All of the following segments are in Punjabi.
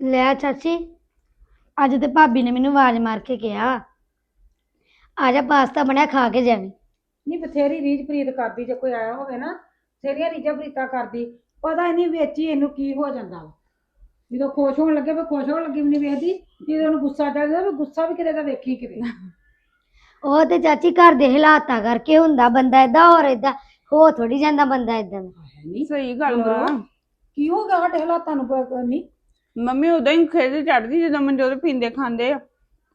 ਲੈ ਚਾਚੀ ਅੱਜ ਤੇ ਭਾਬੀ ਨੇ ਮੈਨੂੰ ਆਵਾਜ਼ ਮਾਰ ਕੇ ਕਿਹਾ। ਆ ਜਾ ਪਾਸਤਾ ਬਣਿਆ ਖਾ ਕੇ ਜਾਵੀਂ। ਨਹੀਂ ਬਥੇਰੀ ਰੀਝ ਪ੍ਰੀਤ ਕਰਦੀ ਜੇ ਕੋਈ ਆਇਆ ਹੋਵੇ ਨਾ ਬਥੇਰੀਆਂ ਰੀਝਾਂ ਪ੍ਰੀਤਾਂ ਕਰਦੀ ਪਤਾ ਹੀ ਨਹੀਂ ਵਿੱਚ ਹੀ ਇਹਨੂੰ ਕੀ ਹੋ ਜਾਂਦਾ ਵਾ। ਜਦੋਂ ਖੁਸ਼ ਹੋਣ ਲੱਗੇ ਵੀ ਖੁਸ਼ ਹੋਣ ਲੱਗੀ ਵੀ ਨਹੀਂ ਵੇਖਦੀ ਜਦੋਂ ਉਹਨੂੰ ਗੁੱਸਾ ਚੜਦਾ ਵੀ ਗੁੱਸਾ ਵੀ ਕਿਤੇ ਦਾ ਵੇਖੀ ਕਿਤੇ। ਉਹ ਤੇ ਚਾਚੀ ਘਰ ਦੇ ਹਾਲਾਤਾਂ ਕਰਕੇ ਹੁੰਦਾ ਬੰਦਾ ਏਦਾਂ ਹੋਰ ਏਦਾਂ ਹੋ ਥੋੜੀ ਜਾਂਦਾ ਬੰਦਾ ਏਦਾਂ ਦਾ। ਨਹੀਂ ਸਹੀ ਗੱਲ ਵਾ ਕੀ ਹੋ ਗਿਆ ਸਾਡੇ ਹਾਲਾਤਾਂ ਨੂੰ ਪ- ਨਹੀਂ? ਮੰਮੀ ਉਦਾਂ ਹੀ ਖੇਡ ਚੜਦੀ ਜਦੋਂ ਮਨਜੋਤ ਪੀਂਦੇ ਖਾਂਦੇ ਆ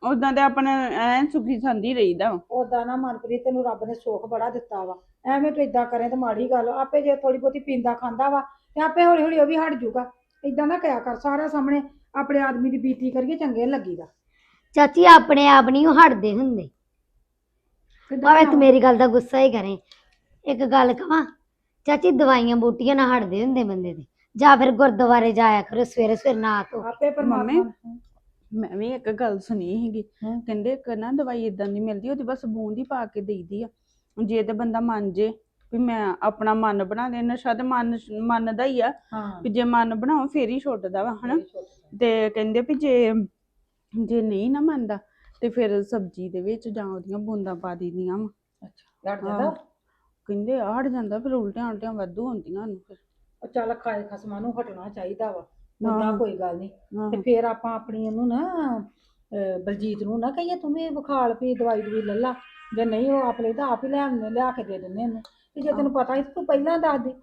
ਉਦਾਂ ਤੇ ਆਪਣਾ ਐ ਸੁਖੀ ਸੰਦੀ ਰਹੀਦਾ ਵਾ। ਉਦਾਂ ਨਾ ਮਨਪ੍ਰੀਤ ਤੈਨੂੰ ਰੱਬ ਨੇ ਸੁੱਖ ਬੜਾ ਦਿੱਤਾ ਵਾ। ਐਵੇਂ ਤੂੰ ਇਦਾਂ ਕਰੇ ਤਾਂ ਮਾੜੀ ਗੱਲ ਆ। ਆਪੇ ਜੇ ਥੋੜੀ ਬਹੁਤੀ ਪੀਂਦਾ ਖਾਂਦਾ ਵਾ ਤੇ ਆਪੇ ਹੌਲੀ ਹੌਲੀ ਉਹ ਵੀ ਹਟ ਜਾਊਗਾ ਇਦਾਂ ਨਾ ਕਿਆ ਕਰ ਸਾਰਿਆਂ ਸਾਹਮਣੇ ਆਪਣੇ ਆਦਮੀ ਦੀ ਬੀਤੀ ਕਰੀਏ ਚੰਗੇ ਨੀ ਲੱਗੀਦਾ। ਚਾਚੀ ਆਪਣੇ ਆਪ ਨਹੀਂ ਉਹ ਹਟਦੇ ਹੁੰਦੇ। ਕਿੱਦਾਂ ਭਾਵੇਂ ਤੂੰ ਮੇਰੀ ਗੱਲ ਦਾ ਗੁੱਸਾ ਹੀ ਕਰੇ। ਇੱਕ ਗੱਲ ਕਵਾਂ ਚਾਚੀ ਦਵਾਈਆਂ ਬੂਟੀਆਂ ਨਾਲ ਹਟਦੇ ਹੁੰਦੇ ਬੰਦੇ ਦੇ। ਜਾਂ ਫਿਰ ਗੁਰਦੁਆਰੇ ਜਾਇਆ ਕਰੋ ਸਵੇਰੇ ਸਵੇਰੇ ਨਾ ਧੋ ਆਪੇ ਪਰਮਾਤਮਾ ਮੈਂ ਵੀ ਇੱਕ ਗੱਲ ਸੁਣੀ ਸੀਗੀ। ਕਹਿੰਦੇ ਇੱਕ ਨਾ ਦਵਾਈ ਇਦਾਂ ਦੀ ਮਿਲਦੀ ਉਹਦੀ ਬਸ ਬੂੰਦ ਹੀ ਪਾ ਕੇ ਦੇਈਦੀ ਆ। ਜੇ ਤੇ ਬੰਦਾ ਮੰਨ ਜੇ ਵੀ ਮੈਂ ਆਪਣਾ ਮਨ ਬਣਾ ਦੇ ਨਸ਼ਾ ਤੇ ਮਨ ਮੰਨਦਾ ਹੀ ਆ। ਹਾਂ। ਵੀ ਜੇ ਮਨ ਬਣਾਓ ਫੇਰ ਹੀ ਛੁੱਟਦਾ ਵਾ ਹਨਾ? ਤੇ ਕਹਿੰਦੇ ਵੀ ਜੇ ਜੇ ਨਹੀਂ ਨਾ ਮੰਨਦਾ ਤੇ ਫਿਰ ਸਬਜ਼ੀ ਦੇ ਵਿੱਚ ਜਾਂ ਉਹਦੀਆਂ ਬੂੰਦਾਂ ਪਾ ਦਿੰਦੀਆਂ ਵਾ। ਅੱਛਾ ਲੜ ਜਾਂਦਾ? ਕਹਿੰਦੇ ਆ ਹਟ ਜਾਂਦਾ ਫਿਰ ਉਲਟੀਆਂ ਉਲਟੀਆਂ ਵਾਧੂ ਹੁੰਦੀਆਂ ਉਹਨੂੰ ਫਿਰ। ਉਹ ਚੱਲ ਖਾਏ ਖਸਮਾਂ ਨੂੰ ਹਟਣਾ ਚਾਹੀਦਾ ਵਾ। ਉਦਾਂ ਕੋਈ ਗੱਲ ਨਹੀਂ। ਤੇ ਫੇਰ ਆਪਾਂ ਆਪਣੀ ਉਹਨੂੰ ਨਾ ਅਹ, ਬਲਜੀਤ ਨੂੰ ਨਾ ਕਹੀਏ ਤੂੰ ਵੀ ਵਿਖਾਲ ਪੀ ਦਵਾਈ ਦਵਾਈ ਲੈ ਲਾ। ਜੇ ਨਹੀਂ ਉਹ ਆਪ ਲਈ ਤਾਂ ਆਪ ਹੀ ਲੈ ਆਉਂਦੇ ਲਿਆ ਕੇ ਦੇ ਦਿੰਦੇ ਨੇ ਤੇ ਜੇ ਤੈਨੂੰ ਪਤਾ ਸੀ ਤਾਂ ਤੂੰ ਪਹਿਲਾਂ ਦੱਸ ਦੇ।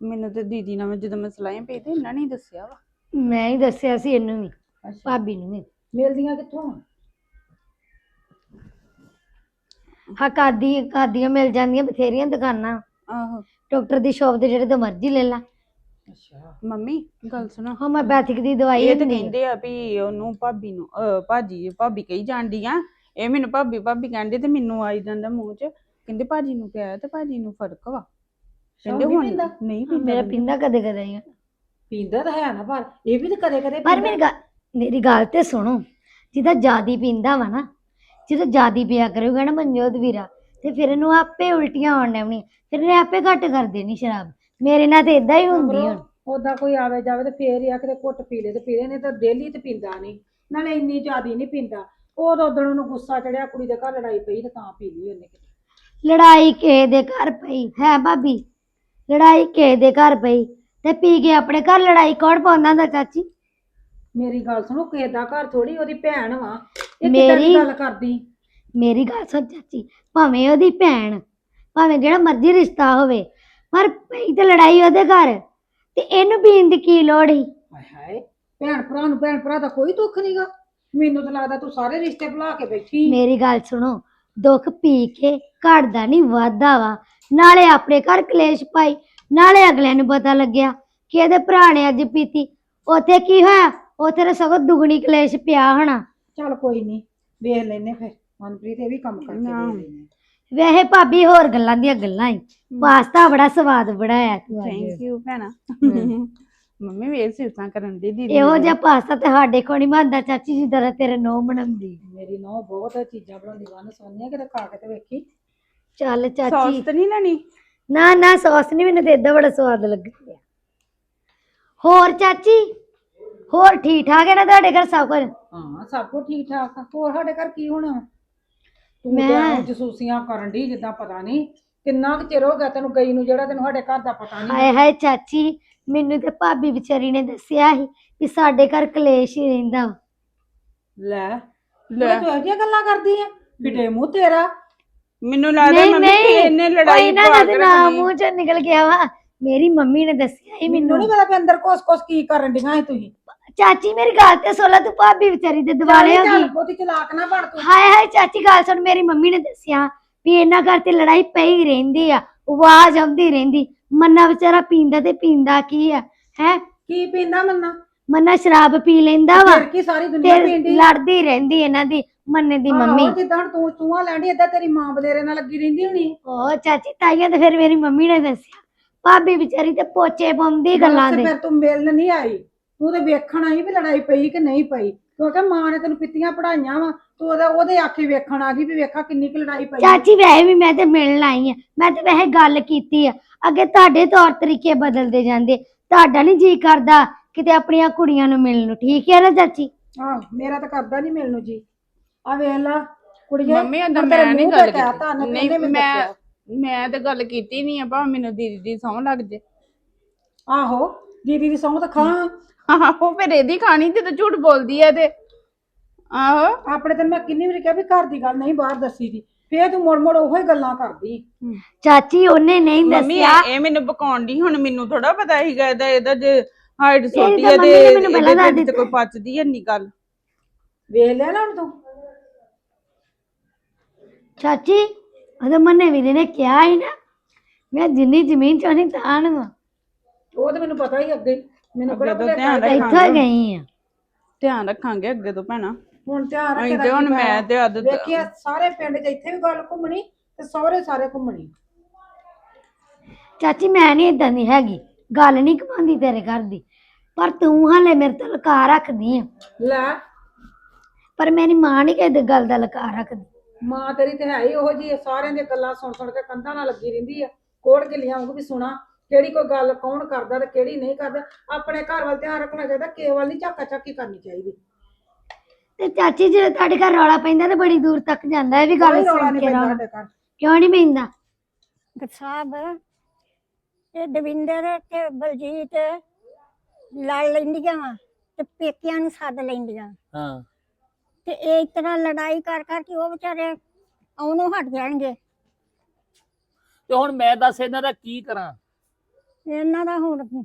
ਮੈਨੂੰ ਤੇ ਦੀਦੀ ਨਾਲ ਮੈਂ ਜਦੋਂ ਮੈਂ ਸਲਾਹਾਂ ਪਈ ਤੇ ਇਹਨਾਂ ਨੇ ਹੀ ਦੱਸਿਆ ਵਾ। ਮੈਂ ਹੀ ਦੱਸਿਆ ਸੀ ਇਹਨੂੰ ਵੀ ਭਾਬੀ ਨੂੰ ਵੀ। ਮਿਲਦੀਆਂ ਕਿੱਥੋਂ ਆ? ਹਾਂ ਕਾਦੀ ਕਾਦੀਆਂ ਮਿਲ ਜਾਂਦੀਆਂ ਬਥੇਰੀਆਂ ਦੁਕਾਨਾਂ। ਆਹੋ। ਡਾਕਟਰ ਦੀ ਸ਼ਾਪ ਤੇ ਜਿਹੜੇ ਤੋਂ ਮਰਜ਼ੀ ਲੈ ਲਾ ਅੱਛਾ ਮੰਮੀ ਗੱਲ ਸੁਣੋ ਹੋਮਿਓਪੈਥਿਕ ਦੀ ਦਵਾਈ ਇਹ ਤੇ ਹੁੰਦੀ ਹੈ। ਕਹਿੰਦੇ ਆ ਵੀ ਉਹਨੂੰ ਭਾਬੀ ਨੂੰ ਅਹ ਭਾਜੀ ਭਾਬੀ ਕਹੀ ਜਾਂਦੀ ਆ ਇਹ ਮੈਨੂੰ ਭਾਬੀ ਭਾਬੀ ਕਹਿੰਦੇ ਤੇ ਮੈਨੂੰ ਆਈ ਜਾਂਦਾ ਮੂੰਹ 'ਚ ਕਹਿੰਦੇ ਭਾਜੀ ਨੂੰ ਪਿਆ ਤੇ ਭਾਜੀ ਨੂੰ ਫ਼ਰਕ ਵਾ ਕਹਿੰਦੇ ਹੁਣ ਪੀਂਦਾ? ਨਹੀਂ ਪੀਂਦਾ ਮੇਰਾ ਕਹਿੰਦੇ। ਪਿੰਦਾ ਕਦੇ ਕਦੇ ਹੀ ਆ। ਪੀਂਦਾ ਤਾਂ ਹੈ ਨਾ ਪਰ ਇਹ ਵੀ ਤਾਂ ਕਦੇ ਕਦੇ ਪਰ ਮੇਰੀ ਗੱਲ ਮੇਰੀ ਗੱਲ ਤੇ ਸੁਣੋ ਜਿਹਦਾ ਜਿਆਦੀ ਪੀਂਦਾ ਵਾ ਨਾ ਜਦੋਂ ਜਿਆਦੀ ਪਿਆ ਕਰੂਗਾ ਨਾ ਮਨਜੋਤ ਵੀਰਾ ਤੇ ਫਿਰ ਇਹਨੂੰ ਆਪੇ ਉਲਟੀਆਂ ਆਉਣ ਲੈਣੀਆਂ ਫਿਰ ਇਹਨੇ ਆਪੇ ਘੱਟ ਕਰ ਦੇਣੀ ਸ਼ਰਾਬ। ਮੇਰੇ ਨਾਲ ਤੇ ਇਦਾਂ ਹੀ ਹੁੰਦੀ ਹੁਣ। ਉਦਾਂ ਕੋਈ ਆਵੇ ਜਾਵੇ ਤੇ ਫੇਰ ਹੀ ਆ ਕਿਤੇ ਘੁੱਟ ਪੀ ਲੇ ਤੇ ਪੀ ਲੇ ਨਹੀਂ ਤਾਂ ਡੇਲੀ ਤੇ ਪੀਂਦਾ ਨਹੀਂ। ਨਾਲੇ ਇੰਨੀ ਜ਼ਿਆਦੀ ਨਹੀਂ ਪੀਂਦਾ। ਉਹ ਉਦੋਂ ਉਹਨੂੰ ਗੁੱਸਾ ਚੜਿਆ ਕੁੜੀ ਦੇ ਘਰ ਲੜਾਈ ਪਈ ਤੇ ਤਾਂ ਪੀ ਲਈ ਉਹਨੇ ਕਿਤੇ। ਲੜਾਈ ਕਿਸੇ ਦੇ ਘਰ ਪਈ ਹੈ ਭਾਬੀ? ਲੜਾਈ ਕਿਸੇ ਦੇ ਘਰ ਪਈ। ਤੇ ਪੀ ਕੇ ਆਪਣੇ ਘਰ ਲੜਾਈ ਕੌਣ ਪਾਉਂਦਾ ਹੁੰਦਾ ਚਾਚੀ? ਮੇਰੀ ਗੱਲ ਸੁਣੋ ਕਿਸੇ ਦਾ ਘਰ ਥੋੜੀ ਉਹਦੀ ਭੈਣ ਵਾ। ਇਹ ਕਿੱਦਾਂ ਮੇਰੀ- ਦੀ ਗੱਲ ਕਰਦੀ। ਮੇਰੀ ਗੱਲ ਸੁਣ ਚਾਚੀ ਭਾਵੇਂ ਉਹਦੀ ਭੈਣ ਭਾਵੇਂ ਜਿਹੜਾ ਮਰਜ਼ੀ ਰਿਸ਼ਤਾ ਹੋਵੇ ਪਰ ਪਈ ਤੇ ਲੜਾਈ ਉਹਦੇ ਘਰ ਤੇ ਇਹਨੂੰ ਪੀਣ ਦੀ ਕੀ ਲੋੜ ਸੀ? ਹਾਏ ਹਾਏ ਭੈਣ ਭਰਾ ਨੂੰ ਭੈਣ ਭਰਾ ਦਾ ਕੋਈ ਦੁੱਖ ਨਹੀਂਗਾ ਮੈਨੂੰ ਤਾਂ ਲੱਗਦਾ ਤੂੰ ਸਾਰੇ ਰਿਸ਼ਤੇ ਭੁਲਾ ਕੇ ਬੈਠੀ। ਮੇਰੀ ਗੱਲ ਸੁਣੋ ਦੁੱਖ ਪੀ ਕੇ ਘਟਦਾ ਨਹੀਂ ਵਾਧਾ ਵਾ। ਨਾਲੇ ਆਪਣੇ ਘਰ ਕਲੇਸ਼ ਪਾਈ ਨਾਲੇ ਅਗਲਿਆਂ ਨੂੰ ਪਤਾ ਲੱਗਿਆ ਕਿ ਇਹਦੇ ਭਰਾ ਨੇ ਅੱਜ ਪੀਤੀ। ਉੱਥੇ ਕੀ ਹੋਇਆ? ਉੱਥੇ ਤਾਂ ਸਗੋਂ ਦੁਗਣੀ ਕਲੇਸ਼ ਪਿਆ ਹੋਣਾ। ਚੱਲ ਕੋਈ ਨਹੀਂ ਵੇਖ ਲੈਨੇ ਫਿਰ। ਮਨਪ੍ਰੀਤ ਇਹ ਵੀ ਕੰਮ ਕਰਕੇ ਨਾ। ਦੇ ਲੈਨੇ ਵੈਸੇ ਭਾਬੀ ਹੋਰ ਗੱਲਾਂ ਦੀਆਂ ਗੱਲਾਂ ਹੀ। ਪਾਸਤਾ ਬੜਾ ਸਵਾਦ ਬਣਾਇਆ ਤੂੰ ਅੱਜ। ਥੈਂਕ ਯੂ ਭੈਣਾ। ਮੰਮੀ ਵੀ ਇਹ ਸਿਫਤਾਂ ਕਰਨ ਦੀ ਦੀਦੀ ਇਹੋ। ਜਿਹਾ ਪਾਸਤਾ ਤੇ ਸਾਡੇ ਕੋਲ ਨਹੀਂ ਬਣਦਾ ਚਾਚੀ ਜੀ ਤਰ੍ਹਾਂ ਤੇਰੇ ਨੋ ਬਣਾਉਂਦੀ। ਮੇਰੀ ਨੌ ਬਹੁਤ ਚੀਜ਼ਾਂ ਬਣਾਉਂਦੀ ਵਨ ਸੋਨੀਆ ਕਿਤੇ ਖਾ ਕੇ ਤੇ ਵੇਖੀ। ਚੱਲ ਚਾਚੀ। ਸੌਸ ਤਾਂ ਨਹੀਂ ਲੈਣੀ? ਨਾ ਨਾ ਸੌਸ ਨਹੀਂ ਮੈਨੂੰ ਤੇ ਏਦਾਂ ਬੜਾ ਸਵਾਦ ਲੱਗਦਾ ਹੋਰ ਚਾਚੀ? ਹੋਰ ਠੀਕ ਠਾਕ ਹੈ ਨਾ ਤੁਹਾਡੇ ਘਰ ਸਭ ਕੁਝ? ਹਾਂ ਸਭ ਕੁਝ ਠੀਕ ਠਾਕ ਆ। ਹੋਰ ਸਾਡੇ ਘਰ ਕੀ ਹੋਣਾ? ਤੂੰ ਮੈਂ- ਐਵੇਂ ਜਸੂਸੀਆਂ ਕਰਨ ਦੀ ਜਿੱਦਾਂ ਪਤਾ ਨਹੀਂ ਕਿੰਨਾ ਕੁ ਚਿਰ ਹੋ ਗਿਆ ਤੈਨੂੰ ਗਈ ਨੂੰ ਜਿਹੜਾ ਤੈਨੂੰ ਸਾਡੇ ਘਰ ਦਾ ਪਤਾ ਨਹੀਂ। ਹਾਏ ਹਾਏ ਚਾਚੀ ਮੈਨੂੰ ਤੇ ਭਾਬੀ ਵਿਚਾਰੀ ਨੇ ਦੱਸਿਆ ਸੀ ਕਿ ਸਾਡੇ ਘਰ ਕਲੇਸ਼ ਹੀ ਰਹਿੰਦਾ ਵਾ। ਲੈ ਲੈ। ਤੂੰ ਇਹੋ ਜਿਹੀਆਂ ਗੱਲਾਂ ਕਰਦੀ ਆ ਫਿੱਟੇ ਮੂੰਹ ਤੇਰਾ। ਮੈਨੂੰ ਲੱਗਦਾ ਨਹੀਂ ਮੰਮੀ ਕਿ ਇਹਨੇ ਲੜਾਈ ਇਹਨਾਂ ਦਾ ਕੇ ਤੇ ਨਾਮ ਰੱਖਣੀ ਮੂੰਹ ਚੋਂ ਨਿਕਲ ਗਿਆ ਵਾ। ਮੇਰੀ ਮੰਮੀ ਨੇ ਦੱਸਿਆ ਸੀ ਮੈਨੂੰ ਮੈਨੂੰ। ਨਹੀਂ ਪਤਾ ਵੀ ਅੰਦਰ ਕੋਸ ਕੋਸ ਕੀ ਕਰਨ ਡੀਆਂ ਸੀ ਤੁਸੀਂ। ਚਾਚੀ ਮੇਰੀ ਗੱਲ ਤੇ ਸੁਣ ਲੈ ਤੂੰ ਭਾਬੀ ਵਿਚਾਰੀ ਦੇ ਦਿਵਾਲੇ ਹੋ ਗਈ। ਬਹੁਤੀ ਚਲਾਕ ਨਾ ਬਣ ਤੂੰ। ਹਾਏ ਹਾਏ ਚਾਚੀ ਗੱਲ ਸੁਣ ਮੇਰੀ ਮੰਮੀ ਨੇ ਦੱਸਿਆ ਵੀ ਇਹਨਾਂ ਘਰ ਤੇ ਲੜਾਈ ਪਈ ਰਹਿੰਦੀ ਆ ਆਵਾਜ਼ ਆਉਂਦੀ ਰਹਿੰਦੀ। ਮੰਨਾ ਵਿਚਾਰਾ ਪੀਂਦਾ ਤੇ ਪੀਂਦਾ ਕੀ ਆ ਹੈ? ਕੀ ਪੀਂਦਾ ਮੰਨਾ? ਮੰਨਾ ਸ਼ਰਾਬ ਪੀ ਲੈਂਦਾ ਵਾ ਫਿਰ ਕੀ ਸਾਰੀ ਦੁਨੀਆ ਪੀਂਦੀ? ਲੜਦੀ ਰਹਿੰਦੀ ਇਹਨਾਂ ਦੀ ਮੰਨੇ ਦੀ ਮੰਮੀ। ਜਿੱਦਾਂ ਹੁਣ ਤੂੰ ਚੂਹਾ ਲੈਂਦੀ ਏਦਾਂ ਤੇਰੀ ਮਾਂ ਬਲੇਰੇ ਨਾਲ ਲੱਗੀ ਰਹਿੰਦੀ ਹੋਣੀ। ਉਹ ਚਾਚੀ ਤਾਈਆਂ ਤੇ ਫਿਰ ਮੇਰੀ ਮੰਮੀ ਨੇ ਦੱਸਿਆ। ਭਾਬੀ ਵਿਚਾਰੀ ਤੇ ਪੋਚੇ ਪਾਉਂਦੀ ਗੱਲਾਂ ਦੇ। ਫਿਰ ਤੂੰ ਮਿਲਣ ਨਹੀਂ ਆਈ। ਤੂੰ ਤੇ ਵੇਖਣ ਆਈ ਵੀ ਲੜਾਈ ਪਈ ਕਿ ਨਹੀਂ ਪਈ। ਕਿਉਂਕਿ ਮਾਂ ਨੇ ਤੈਨੂੰ ਪਿੱਤੀਆਂ ਪੜਾਈਆਂ ਵਾ ਤੂੰ ਉਹਦਾ ਉਹਦੇ ਆਖੇ ਵੇਖਣ ਆ ਗਈ ਵੀ ਵੇਖਾ ਕਿੰਨੀ ਕੁ ਲੜਾਈ ਪਈ। ਆ। ਚਾਚੀ ਵੈਸੇ ਵੀ ਮੈਂ ਤੇ ਮਿਲਣ ਆਈ ਆ। ਮੈਂ ਤੇ ਵੈਸੇ ਗੱਲ ਕੀਤੀ ਆ। ਅੱਗੇ ਤੁਹਾਡੇ ਤੌਰ ਤਰੀਕੇ ਬਦਲਦੇ ਜਾਂਦੇ। ਤੁਹਾਡਾ ਨਹੀਂ ਜੀ ਕਰਦਾ ਕਿਤੇ ਆਪਣੀਆਂ ਕੁੜੀਆਂ ਨੂੰ ਮਿਲਣ ਨੂੰ। ਠੀਕ ਹੈ ਨਾ ਚਾਚੀ? ਹਾਂ ਮੇਰਾ ਤਾਂ ਕਰਦਾ ਨਹੀਂ ਮਿਲਣ ਨੂੰ ਜੀ। ਆ ਵੇਖ ਲਾ ਕੁੜੀਏ ਮੰਮੀ ਹੁਣ ਤੇਰੇ ਮੈਂ ਨਹੀਂ ਮੂੰਹ ਗੱਲ ਤੇ ਕੀਤੀ ਨਹੀਂ ਮੈਂ ਦੱਸਿਆ। ਮੈਂ ਤੇ ਗੱਲ ਕੀਤੀ ਨਹੀਂ ਆ ਭਾਵੇਂ ਮੈਨੂੰ ਦੀਦੀ ਦੀ ਸੌਂ ਲੱਗ ਜੇ। ਆਹੋ ਦੀਦੀ ਦੀ ਸਹੁੰ ਤਾਂ ਖਾਂ। ਆਹੋ ਫਿਰ ਇਹਦੀ ਖਾਣੀ ਤੇ ਤਾਂ ਝੂਠ ਬੋਲਦੀ ਐ ਤੇ ਆਹੋ। ਆਪਣੇ ਤੈਨੂੰ ਮੈਂ ਕਿੰਨੀ ਵਾਰੀ ਕਿਹਾ ਵੀ ਘਰ ਦੀ ਗੱਲ ਨਹੀਂ ਬਾਹਰ ਦੱਸੀ ਦੀ। ਫੇਰ ਤੂੰ ਮੁੜ ਮੁੜ ਉਹੋ ਹੀ ਗੱਲਾਂ ਕਰਦੀ। ਚਾਚੀ ਉਹਨੇ ਨਹੀਂ ਮੰਮੀ ਦੱਸਿਆ। ਇਹ ਇਹ ਮੈਨੂੰ ਪਕਾਉਣ ਦੀ ਹੁਣ ਮੈਨੂੰ ਥੋੜਾ ਪਤਾ ਸੀਗਾ ਇਹਦਾ ਇਹਦਾ ਜੇ ਹਾਈਟ ਛੋਟੀ ਤਾਂ ਮੰਮੀ ਤੇ ਨੇ ਮੈਨੂੰ ਪਹਿਲਾਂ ਇਹਦੇ ਦੱਸ ਦਿੱਤਾ। ਕੋਈ ਪਚਦੀ ਹੈ ਨਹੀਂ ਗੱਲ। ਵੇਖ ਲਿਆ ਨਾ ਹੁਣ ਤੂੰ। ਚਾਚੀ ਉਹਦੇ ਮੰਨੇ ਵੀਰੇ ਨੇ ਕਿਹਾ ਹੀ ਨਾ ਮੈਂ ਜਿੰਨੀ ਜ਼ਮੀਨ ਚਾਹਣੀ ਤਾਂ ਨੂੰ ਉਹ ਤਾਂ ਮੈਨੂੰ ਪਤਾ ਹੀ ਅੱਗੇ ਹੀ। ਮੈਨੂੰ ਅੱਗੇ ਕਿਹੜਾ ਤੋਂ ਭੁਲੇਖਾ ਧਿਆਨ। ਰੱਖ। ਇੱਥੋਂ ਗਈ ਆ। ਧਿਆਨ ਰੱਖਾਂਗੇ ਅੱਗੇ ਤੋਂ ਭੈਣਾ। ਹੁਣ ਧਿਆਨ ਅਸੀਂ ਰੱਖੇ ਤੇ ਹੁਣ ਮੈਂ। ਤੇ ਆਦਤ ਵੇਖਿਆ ਸਾਰੇ ਪਿੰਡ 'ਚ ਇੱਥੇ ਵੀ ਗੱਲ ਘੁੰਮਣੀ ਤੇ ਸਹੁਰੇ ਸਾਰੇ ਘੁੰਮਣੀ। ਚਾਚੀ ਮੈਂ ਨਹੀਂ ਇਦਾਂ ਦੀ ਹੈਗੀ। ਗੱਲ ਨਹੀਂ ਕਮਾਉਂਦੀ ਤੇਰੇ ਘਰ ਦੀ। ਪਰ ਤੂੰ ਹਾਲੇ ਮੇਰੇ ਤੋਂ ਲਕਾ ਰੱਖਦੀ ਆ। ਲੈ। ਪਰ ਮੇਰੀ ਮਾਂ ਨਹੀਂ ਕਿਸੇ ਗੱਲ ਦਾ ਲਕਾ ਰੱਖਦੀ। ਮਾਂ ਤੇਰੀ ਤੇ ਹੈ ਹੀ ਉਹੋ ਜੀ ਸਾਰਿਆਂ ਦੀਆਂ ਗੱਲਾਂ ਸੁਣ ਸੁਣ ਕੇ ਕੰਧਾਂ ਨਾਲ ਲੱਗੀ ਰਹਿੰਦੀ ਆ। ਕੋੜ ਗਿੱਲੀਆਂ ਵਾਂਗੂ ਵੀ ਸੁਣਾ। ਕਿਹੜੀ ਕੋਈ ਗੱਲ ਕੌਣ ਕਰਦਾ ਤੇ ਕਿਹੜੀ ਨਹੀਂ ਕਰਦਾ ਆਪਣੇ ਘਰ ਵੱਲ ਧਿਆਨ ਰੱਖਣਾ ਚਾਹੀਦਾ ਕਿਸੇ ਵੱਲ ਨਹੀਂ ਝਾਕਾ ਝਾਕੀ ਕਰਨੀ ਚਾਹੀਦੀ। ਤੇ ਚਾਚੀ ਜੇ ਤੁਹਾਡੇ ਘਰ ਰੌਲਾ ਪੈਂਦਾ ਤੇ ਬੜੀ ਦੂਰ ਤੱਕ ਜਾਂਦਾ ਇਹ ਵੀ ਗੱਲ ਕੋਈ ਰੌਲਾ ਸੁਣ ਨਹੀਂ ਕੇ ਪੈਂਦਾ ਰੌਲਾ। ਸਾਡੇ ਘਰ। ਕਿਉਂ ਨਹੀਂ ਪੈਂਦਾ? ਸਾਹਿਬ ਇਹ ਦਵਿੰਦਰ ਤੇ ਬਲਜੀਤ ਲੜ ਲੈਂਦੀਆਂ ਵਾ ਤੇ ਪੇਕਿਆਂ ਨੂੰ ਸੱਦ ਲੈਂਦੀਆਂ। ਹਾਂ। ਤੇ ਇਹ ਇਸ ਤਰ੍ਹਾਂ ਲੜਾਈ ਕਰ ਕਰ ਕੇ ਉਹ ਵਿਚਾਰੇ ਆਉਣੋਂ ਹਟ ਜਾਣਗੇ। ਤੇ ਹੁਣ ਮੈਂ ਦੱਸ ਇਹਨਾਂ ਦਾ ਕੀ ਕਰਾਂ? ਇਹਨਾਂ ਦਾ ਹੁਣ ਤੂੰ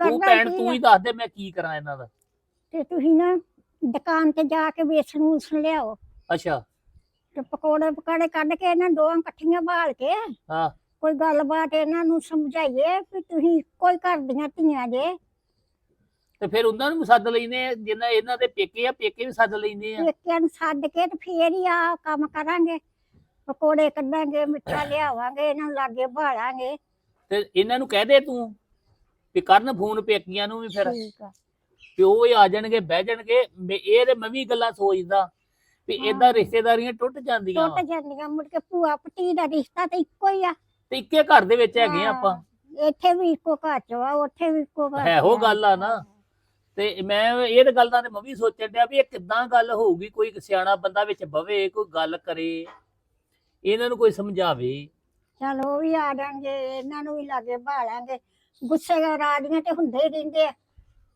ਕਰਨਾ ਭੈਣ ਕੀ ਤੂੰ ਆ? ਹੀ ਦੱਸ ਦੇ ਮੈਂ ਕੀ ਕਰਾਂ ਇਹਨਾਂ ਦਾ। ਤੇ ਤੁਸੀਂ ਨਾ ਦੁਕਾਨ ਤੇ ਜਾ ਕੇ ਵੇਸਣ ਵੂਸਣ ਲਿਆਓ। ਅੱਛਾ। ਤੇ ਪਕੌੜੇ ਪਕਾੜੇ ਕੱਢ ਕੇ ਇਹਨਾਂ ਦੋਵਾਂ ਇਕੱਠੀਆਂ ਬਾਲ ਕੇ ਹਾਂ। ਕੋਈ ਗੱਲਬਾਤ ਇਹਨਾਂ ਨੂੰ ਸਮਝਾਈਏ ਵੀ ਤੁਸੀਂ ਕੋਈ ਘਰ ਦੀਆਂ ਧੀਆਂ ਜੇ। ਤੇ ਫਿਰ ਉਹਨਾਂ ਨੂੰ ਵੀ ਸੱਦ ਲੈਨੇ ਆ ਜਿੰਨਾ ਇਹਨਾਂ ਦੇ ਪੇਕੇ ਆ ਪੇਕੇ ਵੀ ਸੱਦ ਲੈਨੇ ਆ। ਪੇਕਿਆਂ ਨੂੰ ਸੱਦ ਕੇ ਤੇ ਫੇਰ ਹੀ ਆ ਕੰਮ ਕਰਾਂਗੇ। ਪਕੌੜੇ ਕੱਢਾਂਗੇ ਮਿੱਠਾ ਲਿਆਵਾਂਗੇ ਇਹਨਾਂ ਨੂੰ ਲਾਗੇ ਭਾਲਾਂਗੇ ਤੇ ਇਹਨਾਂ ਨੂੰ ਕਹਿ ਦੇ ਤੂੰ ਵੀ ਕਰਨ ਫੋਨ ਪੇਕੀਆਂ ਨੂੰ ਵੀ ਫਿਰ। ਠੀਕ ਆ। ਪਿਓ ਹੀ ਆ ਜਾਣਗੇ ਬਹਿ ਜਾਣਗੇ। ਮੈਂ- ਇਹ ਤੇ ਮੈਂ ਵੀ ਗੱਲਾਂ ਸੋਚਦਾ ਵੀ ਹਾਂ। ਇਦਾਂ ਰਿਸ਼ਤੇਦਾਰੀਆਂ ਟੁੱਟ ਜਾਂਦੀਆਂ। ਟੁੱਟ ਵਾਂ। ਜਾਂਦੀਆਂ ਮੁੜ ਕੇ ਭੂਆ ਭਤੀ ਦਾ ਰਿਸ਼ਤਾ ਤਾਂ ਇੱਕੋ ਹੀ ਆ। ਤੇ ਇੱਕੇ ਘਰ ਦੇ ਵਿੱਚ ਹੈਗੇ ਆਪਾਂ। ਇੱਥੇ ਵੀ ਇੱਕੋ ਘਰ ਚ ਆ ਉੱਥੇ ਵੀ ਇੱਕੋ ਘਰ ਹੈ ਉਹ ਚ ਗੱਲ ਆ ਨਾ। ਤੇ ਮੈਂ ਇਹ ਤਾਂ ਗੱਲ ਦਾ ਤੇ ਮੈਂ ਵੀ ਸੋਚਣ ਡਿਆ ਵੀ ਇਹ ਕਿੱਦਾਂ ਗੱਲ ਹੋਊਗੀ ਕੋਈ ਸਿਆਣਾ ਬੰਦਾ ਵਿੱਚ ਬਵੇ ਕੋਈ ਗੱਲ ਕਰੇ। ਇਹਨਾਂ ਨੂੰ ਕੋਈ ਸਮਝਾਵੇ। ਚੱਲ ਉਹ ਵੀ ਆ ਜਾਣਗੇ ਇਹਨਾਂ ਨੂੰ ਵੀ ਲਾਗੇ। ਭਾਲਾਂਗੇ ਗੁੱਸੇ ਰਾਜੀਆਂ ਤੇ ਹੁੰਦੇ ਹੀ ਰਹਿੰਦੇ ਆ।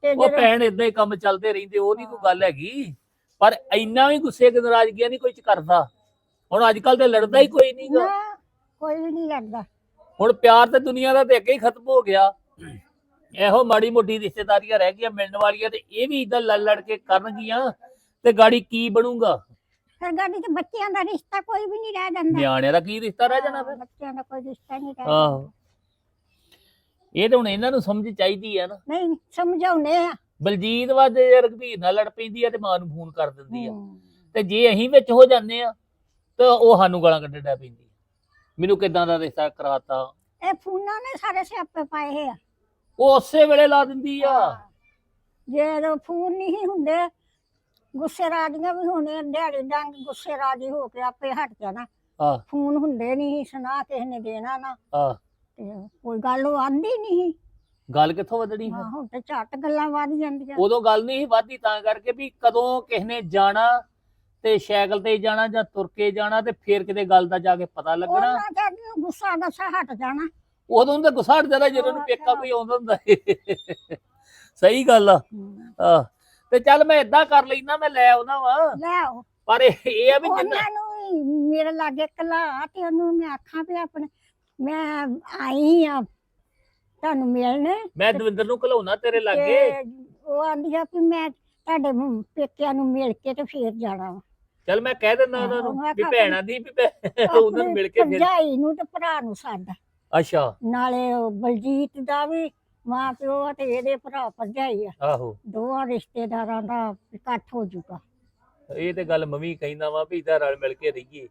ਤੇ ਉਹ ਜਦੋਂ ਭੈਣ ਇਦਾਂ ਹੀ ਕੰਮ ਚੱਲਦੇ ਰਹਿੰਦੇ ਉਹ ਨਹੀਂ ਕੋਈ ਗੱਲ ਹੈਗੀ। ਪਰ ਇੰਨਾ ਵੀ ਗੁੱਸੇ ਤੇ ਨਾਰਾਜ਼ਗੀਆਂ ਨਹੀਂ ਕੋਈ ਚ ਕਰਦਾ। ਹੁਣ ਅੱਜ ਕੱਲ ਤੇ ਲੜਦਾ ਹੀ ਕੋਈ ਨਹੀਂਗਾ ਨਾ, ਕੋਈ ਵੀ ਨਹੀਂ ਲੜਦਾ। ਹੁਣ ਪਿਆਰ ਤੇ ਦੁਨੀਆ ਦਾ ਤੇ ਅੱਗੇ ਹੀ ਖਤਮ ਹੋ ਗਿਆ। ਇਹੋ ਮਾੜੀ ਮੋਟੀ ਰਿਸ਼ਤੇਦਾਰੀਆਂ ਰਹਿ ਗਈਆਂ ਮਿਲਣ ਵਾਲੀਆਂ ਤੇ ਇਹ ਵੀ ਇਦਾਂ ਲੜ ਲੜ ਕੇ ਕਰਨਗੀਆਂ ਤੇ ਗਾੜੀ ਕੀ ਬਣੂਗਾ? ਫਿਰ ਗਾੜੀ ਤੇ ਬੱਚਿਆਂ ਦਾ ਰਿਸ਼ਤਾ ਕੋਈ ਵੀ ਨਹੀਂ ਰਹਿ ਜਾਂਦਾ। ਨਿਆਣਿਆਂ ਦਾ ਕੀ ਰਿਸ਼ਤਾ ਰਹਿ ਜਾਣਾ ਫਿਰ? ਬੱਚਿਆਂ ਦਾ ਕੋਈ ਰਿਸ਼ਤਾ ਨਹੀਂ ਰਹਿ ਆਹੋ। ਇਹ ਤਾਂ ਹੁਣ ਇਹਨਾਂ ਨੂੰ ਸਮਝ ਚਾਹੀਦੀ ਆ ਨਾ। ਨਹੀਂ ਸਮਝਾਉਨੇ ਆ। ਬਲਜੀਤ ਵਾ ਜੇ ਰਘਬੀਰ ਨਾਲ ਲੜ ਪੈਂਦੀ ਆ ਤੇ ਮਾਂ ਨੂੰ ਫੋਨ ਕਰ ਦਿੰਦੀ ਆ। ਤੇ ਜੇ ਅਸੀਂ ਵਿੱਚ ਹੋ ਜਾਂਦੇ ਆ ਤਾਂ ਉਹ ਸਾਨੂੰ ਗਾਲਾਂ ਕੱਢਣ ਡੈ ਪੈਂਦੀ। ਮੈਨੂੰ ਕਿਦਾਂ ਦਾ ਰਿਸ਼ਤਾ ਕਰਾਤਾ? ਇਹ ਫੋਨਾਂ ਨੇ ਸਾਰੇ ਸਿਆਪੇ ਪਾਏ ਆ। ਉਹ ਉਸੇ ਵੇਲੇ ਲਾ ਦਿੰਦੀ ਆ। ਜੇ ਫੋਨ ਨਹੀਂ ਹੁੰਦੇ ਗੁੱਸੇ ਰਾਜੀਆਂ ਵੀ ਹੋਣੇ ਦਿਹਾੜੀ ਡੰਗ ਗੁੱਸੇ ਰਾਜੀ ਹੋ ਕੇ ਆਪੇ ਹਟ ਜਾਣਾ ਆ। ਫੋਨ ਹੁੰਦੇ ਨਹੀਂ ਸੁਣਾ ਕਿਸੇ ਨੇ ਦੇਣਾ ਨਾ। ਆ। ਤੇ ਕੋਈ ਗੱਲ ਉਹ ਆਂਦੀ ਨਹੀਂ ਗੱਲ ਕਿੱਥੋਂ ਵਧਣੀ ਹਾਂ ਹੁਣ ਤੇ ਝੱਟ ਗੱਲਾਂ ਵੱਧ ਜਾਂਦੀਆਂ। ਉਦੋਂ ਗੱਲ ਨਹੀਂ ਸੀ ਵੱਧਦੀ ਤਾਂ ਕਰਕੇ ਵੀ ਕਦੋਂ ਕਿਸ ਨੇ ਜਾਣਾ ਤੇ ਸਾਈਕਲ ਤੇ ਜਾਣਾ ਜਾਂ ਤੁਰ ਕੇ ਜਾਣਾ ਤੇ ਫੇਰ ਕਿਤੇ ਗੱਲ ਦਾ ਜਾ ਕੇ ਪਤਾ ਲੱਗਣਾ। ਉਹਨਾਂ ਨੂੰ ਗੁੱਸਾ ਗੱਸਾ ਹਟ ਜਾਣਾ। ਉਦੋਂ ਤਾਂ ਗੁੱਸਾ ਹਟ ਜਾਂਦਾ ਜਦੋਂ ਨੂੰ ਪੇਕਾ ਕੋਈ ਆਉਂਦਾ ਹੁੰਦਾ। ਸਹੀ ਗੱਲ ਆ। ਆਹ, ਤੇ ਚੱਲ ਮੈਂ ਇਦਾਂ ਕਰ ਲੈਣਾ ਮੈਂ ਲੈ ਆਉਣਾ ਵਾ। ਲੈ ਆਓ। ਪਰ ਇਹ ਇਹ ਆ ਵੀ ਜਿੰਨਾ ਉਹਨਾਂ ਨੂੰ ਵੀ ਮੇਰੇ ਲਾਗੇ ਕਲਾ ਤੇ ਉਹਨੂੰ ਮੈਂ ਆਖਾਂ ਵੀ ਆਪਣੇ ਮੈਂ ਆਈ ਆ ਤੁਹਾਨੂੰ ਮਿਲਣ। ਮੈਂ ਦਵਿੰਦਰ ਨੂੰ ਘਲਾਉਣਾ ਤੇਰੇ ਲਾਗੇ। ਤੇ ਉਹ ਆਂਦੀ ਆ ਵੀ ਮੈਂ ਤੁਹਾਡੇ ਮ- ਪੇਕਿਆਂ ਨੂੰ ਮਿਲ ਕੇ ਤੇ ਫੇਰ ਜਾਣਾ ਵਾ। ਚੱਲ ਮੈਂ ਕਹਿ ਦਿੰਦਾ ਉਹਨਾਂ ਨੂੰ ਵੀ ਭੈਣਾਂ ਦੀ ਵੀ ਭੈ- ਉਹਨਾਂ ਨੂੰ ਮਿਲ ਕੇ ਫਿਰ ਭਰਜਾਈ ਨੂੰ ਤੇ ਭਰਾ ਨੂੰ ਸੱਦ ਅੱਛਾ। ਨਾਲੇ ਉਹ ਬਲਜੀਤ ਦਾ ਵੀ ਮਾਂ ਪਿਓ ਆ ਤੇ ਇਹਦੇ ਭਰਾ ਭਰਜਾਈ ਆ। ਆਹੋ। ਦੋਵਾਂ ਰਿਸ਼ਤੇਦਾਰਾਂ ਦਾ ਇਕੱਠ ਹੋ ਜਾਊਗਾ ਇਹ ਤੇ ਗੱਲ ਮੰਮੀ ਕਹਿੰਦਾ ਵਾ ਵੀ ਇਦਾਂ ਰਲ ਮਿਲ ਕੇ ਰਹੀਏ।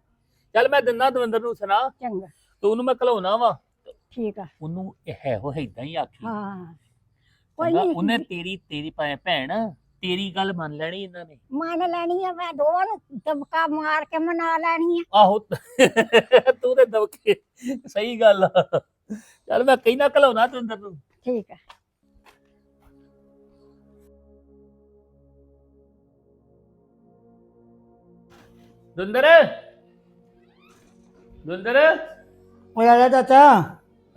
ਚੱਲ ਮੈਂ ਦਿੰਦਾ ਦਵਿੰਦਰ ਨੂੰ ਸੁਣਾ। ਚੰਗਾ। ਤੇ ਉਹਨੂੰ ਮੈਂ ਘਲਾਉਣਾ ਵਾ। ਠੀਕ ਆ। ਉਹਨੂੰ ਇਹ ਹੈ ਉਹ ਇਦਾਂ ਹੀ ਆਖੀ। ਹਾਂ। ਕੋਈ ਚੰਗਾ, ਨਹੀਂ। ਉਹਨੇ ਤੇਰੀ ਤੇਰੀ ਭੈ- ਭੈਣ ਤੇਰੀ ਗੱਲ ਮੰਨ ਲੈਣੀ ਇਹਨਾਂ ਨੇ। ਮੰਨ ਲੈਣੀ ਆ ਮੈਂ ਦੋਵਾਂ ਨੂੰ। ਦਬਕਾ ਮਾਰ ਕੇ ਮਨਾ ਲੈਣੀ ਆ। ਆਹੋ। ਤੂੰ ਤੇ ਦਵਕੇ ਸਹੀ ਗੱਲ ਆ। ਚੱਲ ਮੈਂ ਕਹਿਣਾ ਘਲਾਉਣਾ ਦਵਿੰਦਰ ਨੂੰ। ਠੀਕ ਹੈ ਦੁੰਦਰ। ਦੁੰਦਰ। ਓਏ ਆ ਜਾ ਚਾਚਾ।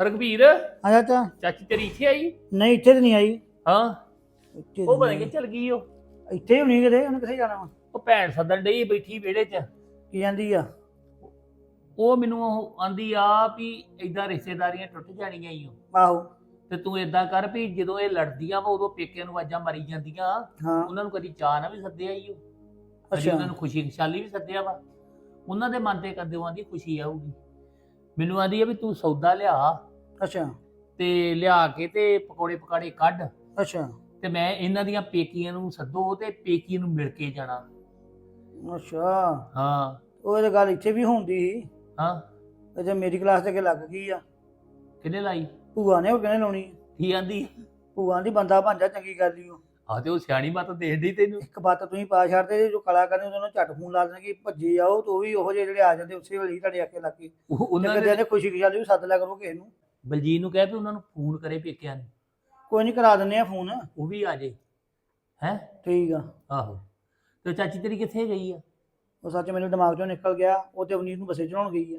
ਰਗਵੀਰ ਆ ਜਾ ਚਾ ਚਾਚੀ ਤੇਰੀ ਇੱਥੇ ਆਈ? ਨਹੀਂ ਇੱਥੇ ਨਹੀਂ ਆਈ। ਹਾਂ। ਉਹ ਬਣ ਕੇ ਚਲ ਗਈ ਉਹ? ਇੱਥੇ ਹੀ ਹੋਣੀ ਕਿਤੇ? ਉਹਨੇ ਕਿੱਥੇ ਜਾਣਾ ਵਾ? ਉਹ ਭੈਣ ਸੱਦਣ ਡਈ ਬੈਠੀ ਵਿਹੜੇ 'ਚ। ਕੀ ਜਾਂਦੀ ਆ? ਉਹ ਮੈਨੂੰ ਉਹ ਆਂਦੀ ਆ ਵੀ ਇਦਾਂ ਰਿਸ਼ਤੇਦਾਰੀਆਂ ਟੁੱਟ ਜਾਣੀਆਂ ਈ ਆਹੋ। ਤੇ ਤੂੰ ਏਦਾਂ ਕਰ ਵੀ ਜਦੋਂ ਇਹ ਲੜਦੀਆਂ ਵਾ ਉਦੋਂ ਪੇਕਿਆਂ ਨੂੰ ਆਵਾਜ਼ਾਂ ਮਾਰੀ ਜਾਂਦੀਆਂ। ਹਾਂ। ਉਹਨਾਂ ਨੂੰ ਕਦੀ ਚਾਹ ਨਾ ਵੀ ਸੱਦਿਆ ਉਹ। ਕਦੀ ਅੱਛਾ। ਉਹਨਾਂ ਨੂੰ ਖੁਸ਼ੀ ਖੁਸ਼ਾਲੀ ਵੀ ਸੱਦਿਆ ਵਾ। ਉਹਨਾਂ ਦੇ ਮਨ ਤੇ ਕਦੇ ਆਂਦੀ ਖੁਸ਼ੀ ਆਊਗੀ। ਮੈਨੂੰ ਆਂਦੀ ਆ ਵੀ ਤੂੰ ਸੌਦਾ ਲਿਆ। ਅੱਛਾ। ਤੇ ਲਿਆ ਕੇ ਤੇ ਪਕੌੜੇ ਪਕਾੜੇ ਕੱਢ। ਅੱਛਾ। ਤੇ ਮੈਂ ਇਹਨਾਂ ਦੀਆਂ ਪੇਕੀਆਂ ਨੂੰ ਸੱਦੋ ਤੇ ਪੇਕੀ ਨੂੰ ਮਿਲ ਕੇ ਜਾਣਾ। ਅੱਛਾ। ਹਾਂ। ਉਹ ਇਹ ਗੱਲ ਇੱਥੇ ਵੀ ਹੁੰਦੀ ਸੀ। ਹਾਂ। ਤੇ ਮੇਰੀ ਕਲਾਸ ਤੇ ਲੱਗ ਗਈ ਆ। ਕਿਹਨੇ ਲਾਈ? ਭੂਆ ਨੇ ਉਹ ਕਿਹਨੇ ਲਾਉਣੀ ਕੀ ਆਂਦੀ? ਭੂਆ ਦੀ ਬੰਦਾ ਭਾਂਜਾ ਚੰਗੀ ਗੱਲ ਈ ਓ। ਆ ਤੇ ਉਹ ਸਿਆਣੀ ਮਤ ਦੇਖਦੀ ਤੈਨੂੰ? ਇੱਕ ਬਾਤ ਤੁਸੀਂ ਪਾ ਛੱਡਦੇ ਜੋ ਕਲਾਕਾਰ ਨੇ ਉਹਨਾਂ ਨੂੰ ਝੱਟ ਫੋਨ ਲਾ ਦੇਣਾ ਕਿ ਭੱਜੇ ਆਓ ਤੇ ਉਹ ਵੀ ਉਹੋ ਜਿਹੇ ਜਿਹੜੇ ਆ ਜਾਂਦੇ ਉਸੇ ਵੇਲੇ ਹੀ ਤੁਹਾਡੇ ਆਕੇ ਲੱਗ ਕੇ ਉਹ- ਉਹਨਾਂ ਨੇ ਦੇ ਖੁਸ਼ੀ ਖੁਸ਼ਾਲੀ ਵੀ ਸੱਦ ਲਿਆ ਕਰੋ ਕਿਸੇ ਨੂੰ। ਬਲਜੀਤ ਨੂੰ ਕਹਿ ਵੀ ਉਹਨਾਂ ਨੂੰ ਫੋਨ ਕਰੇ ਪੇਕਿਆਂ ਨੂੰ। ਕੋਈ ਨਹੀਂ ਕਰਾ ਦਿੰਨੇ ਆ ਫੋਨ। ਉਹ ਵੀ ਆ ਜੇ। ਹੈ? ਠੀਕ ਆ। ਆਹੋ। ਤੇ ਚਾਚੀ ਤੇਰੀ ਕਿੱਥੇ ਗਈ ਆ? ਉਹ ਸੱਚ ਮੇਰੇ ਦਿਮਾਗ ਚੋਂ ਨਿਕਲ ਗਿਆ ਉਹ ਤੇ ਅਵਨੀਤ ਨੂੰ ਬੱਸੇ ਚੜਾਉਣ ਗਈ ਆ।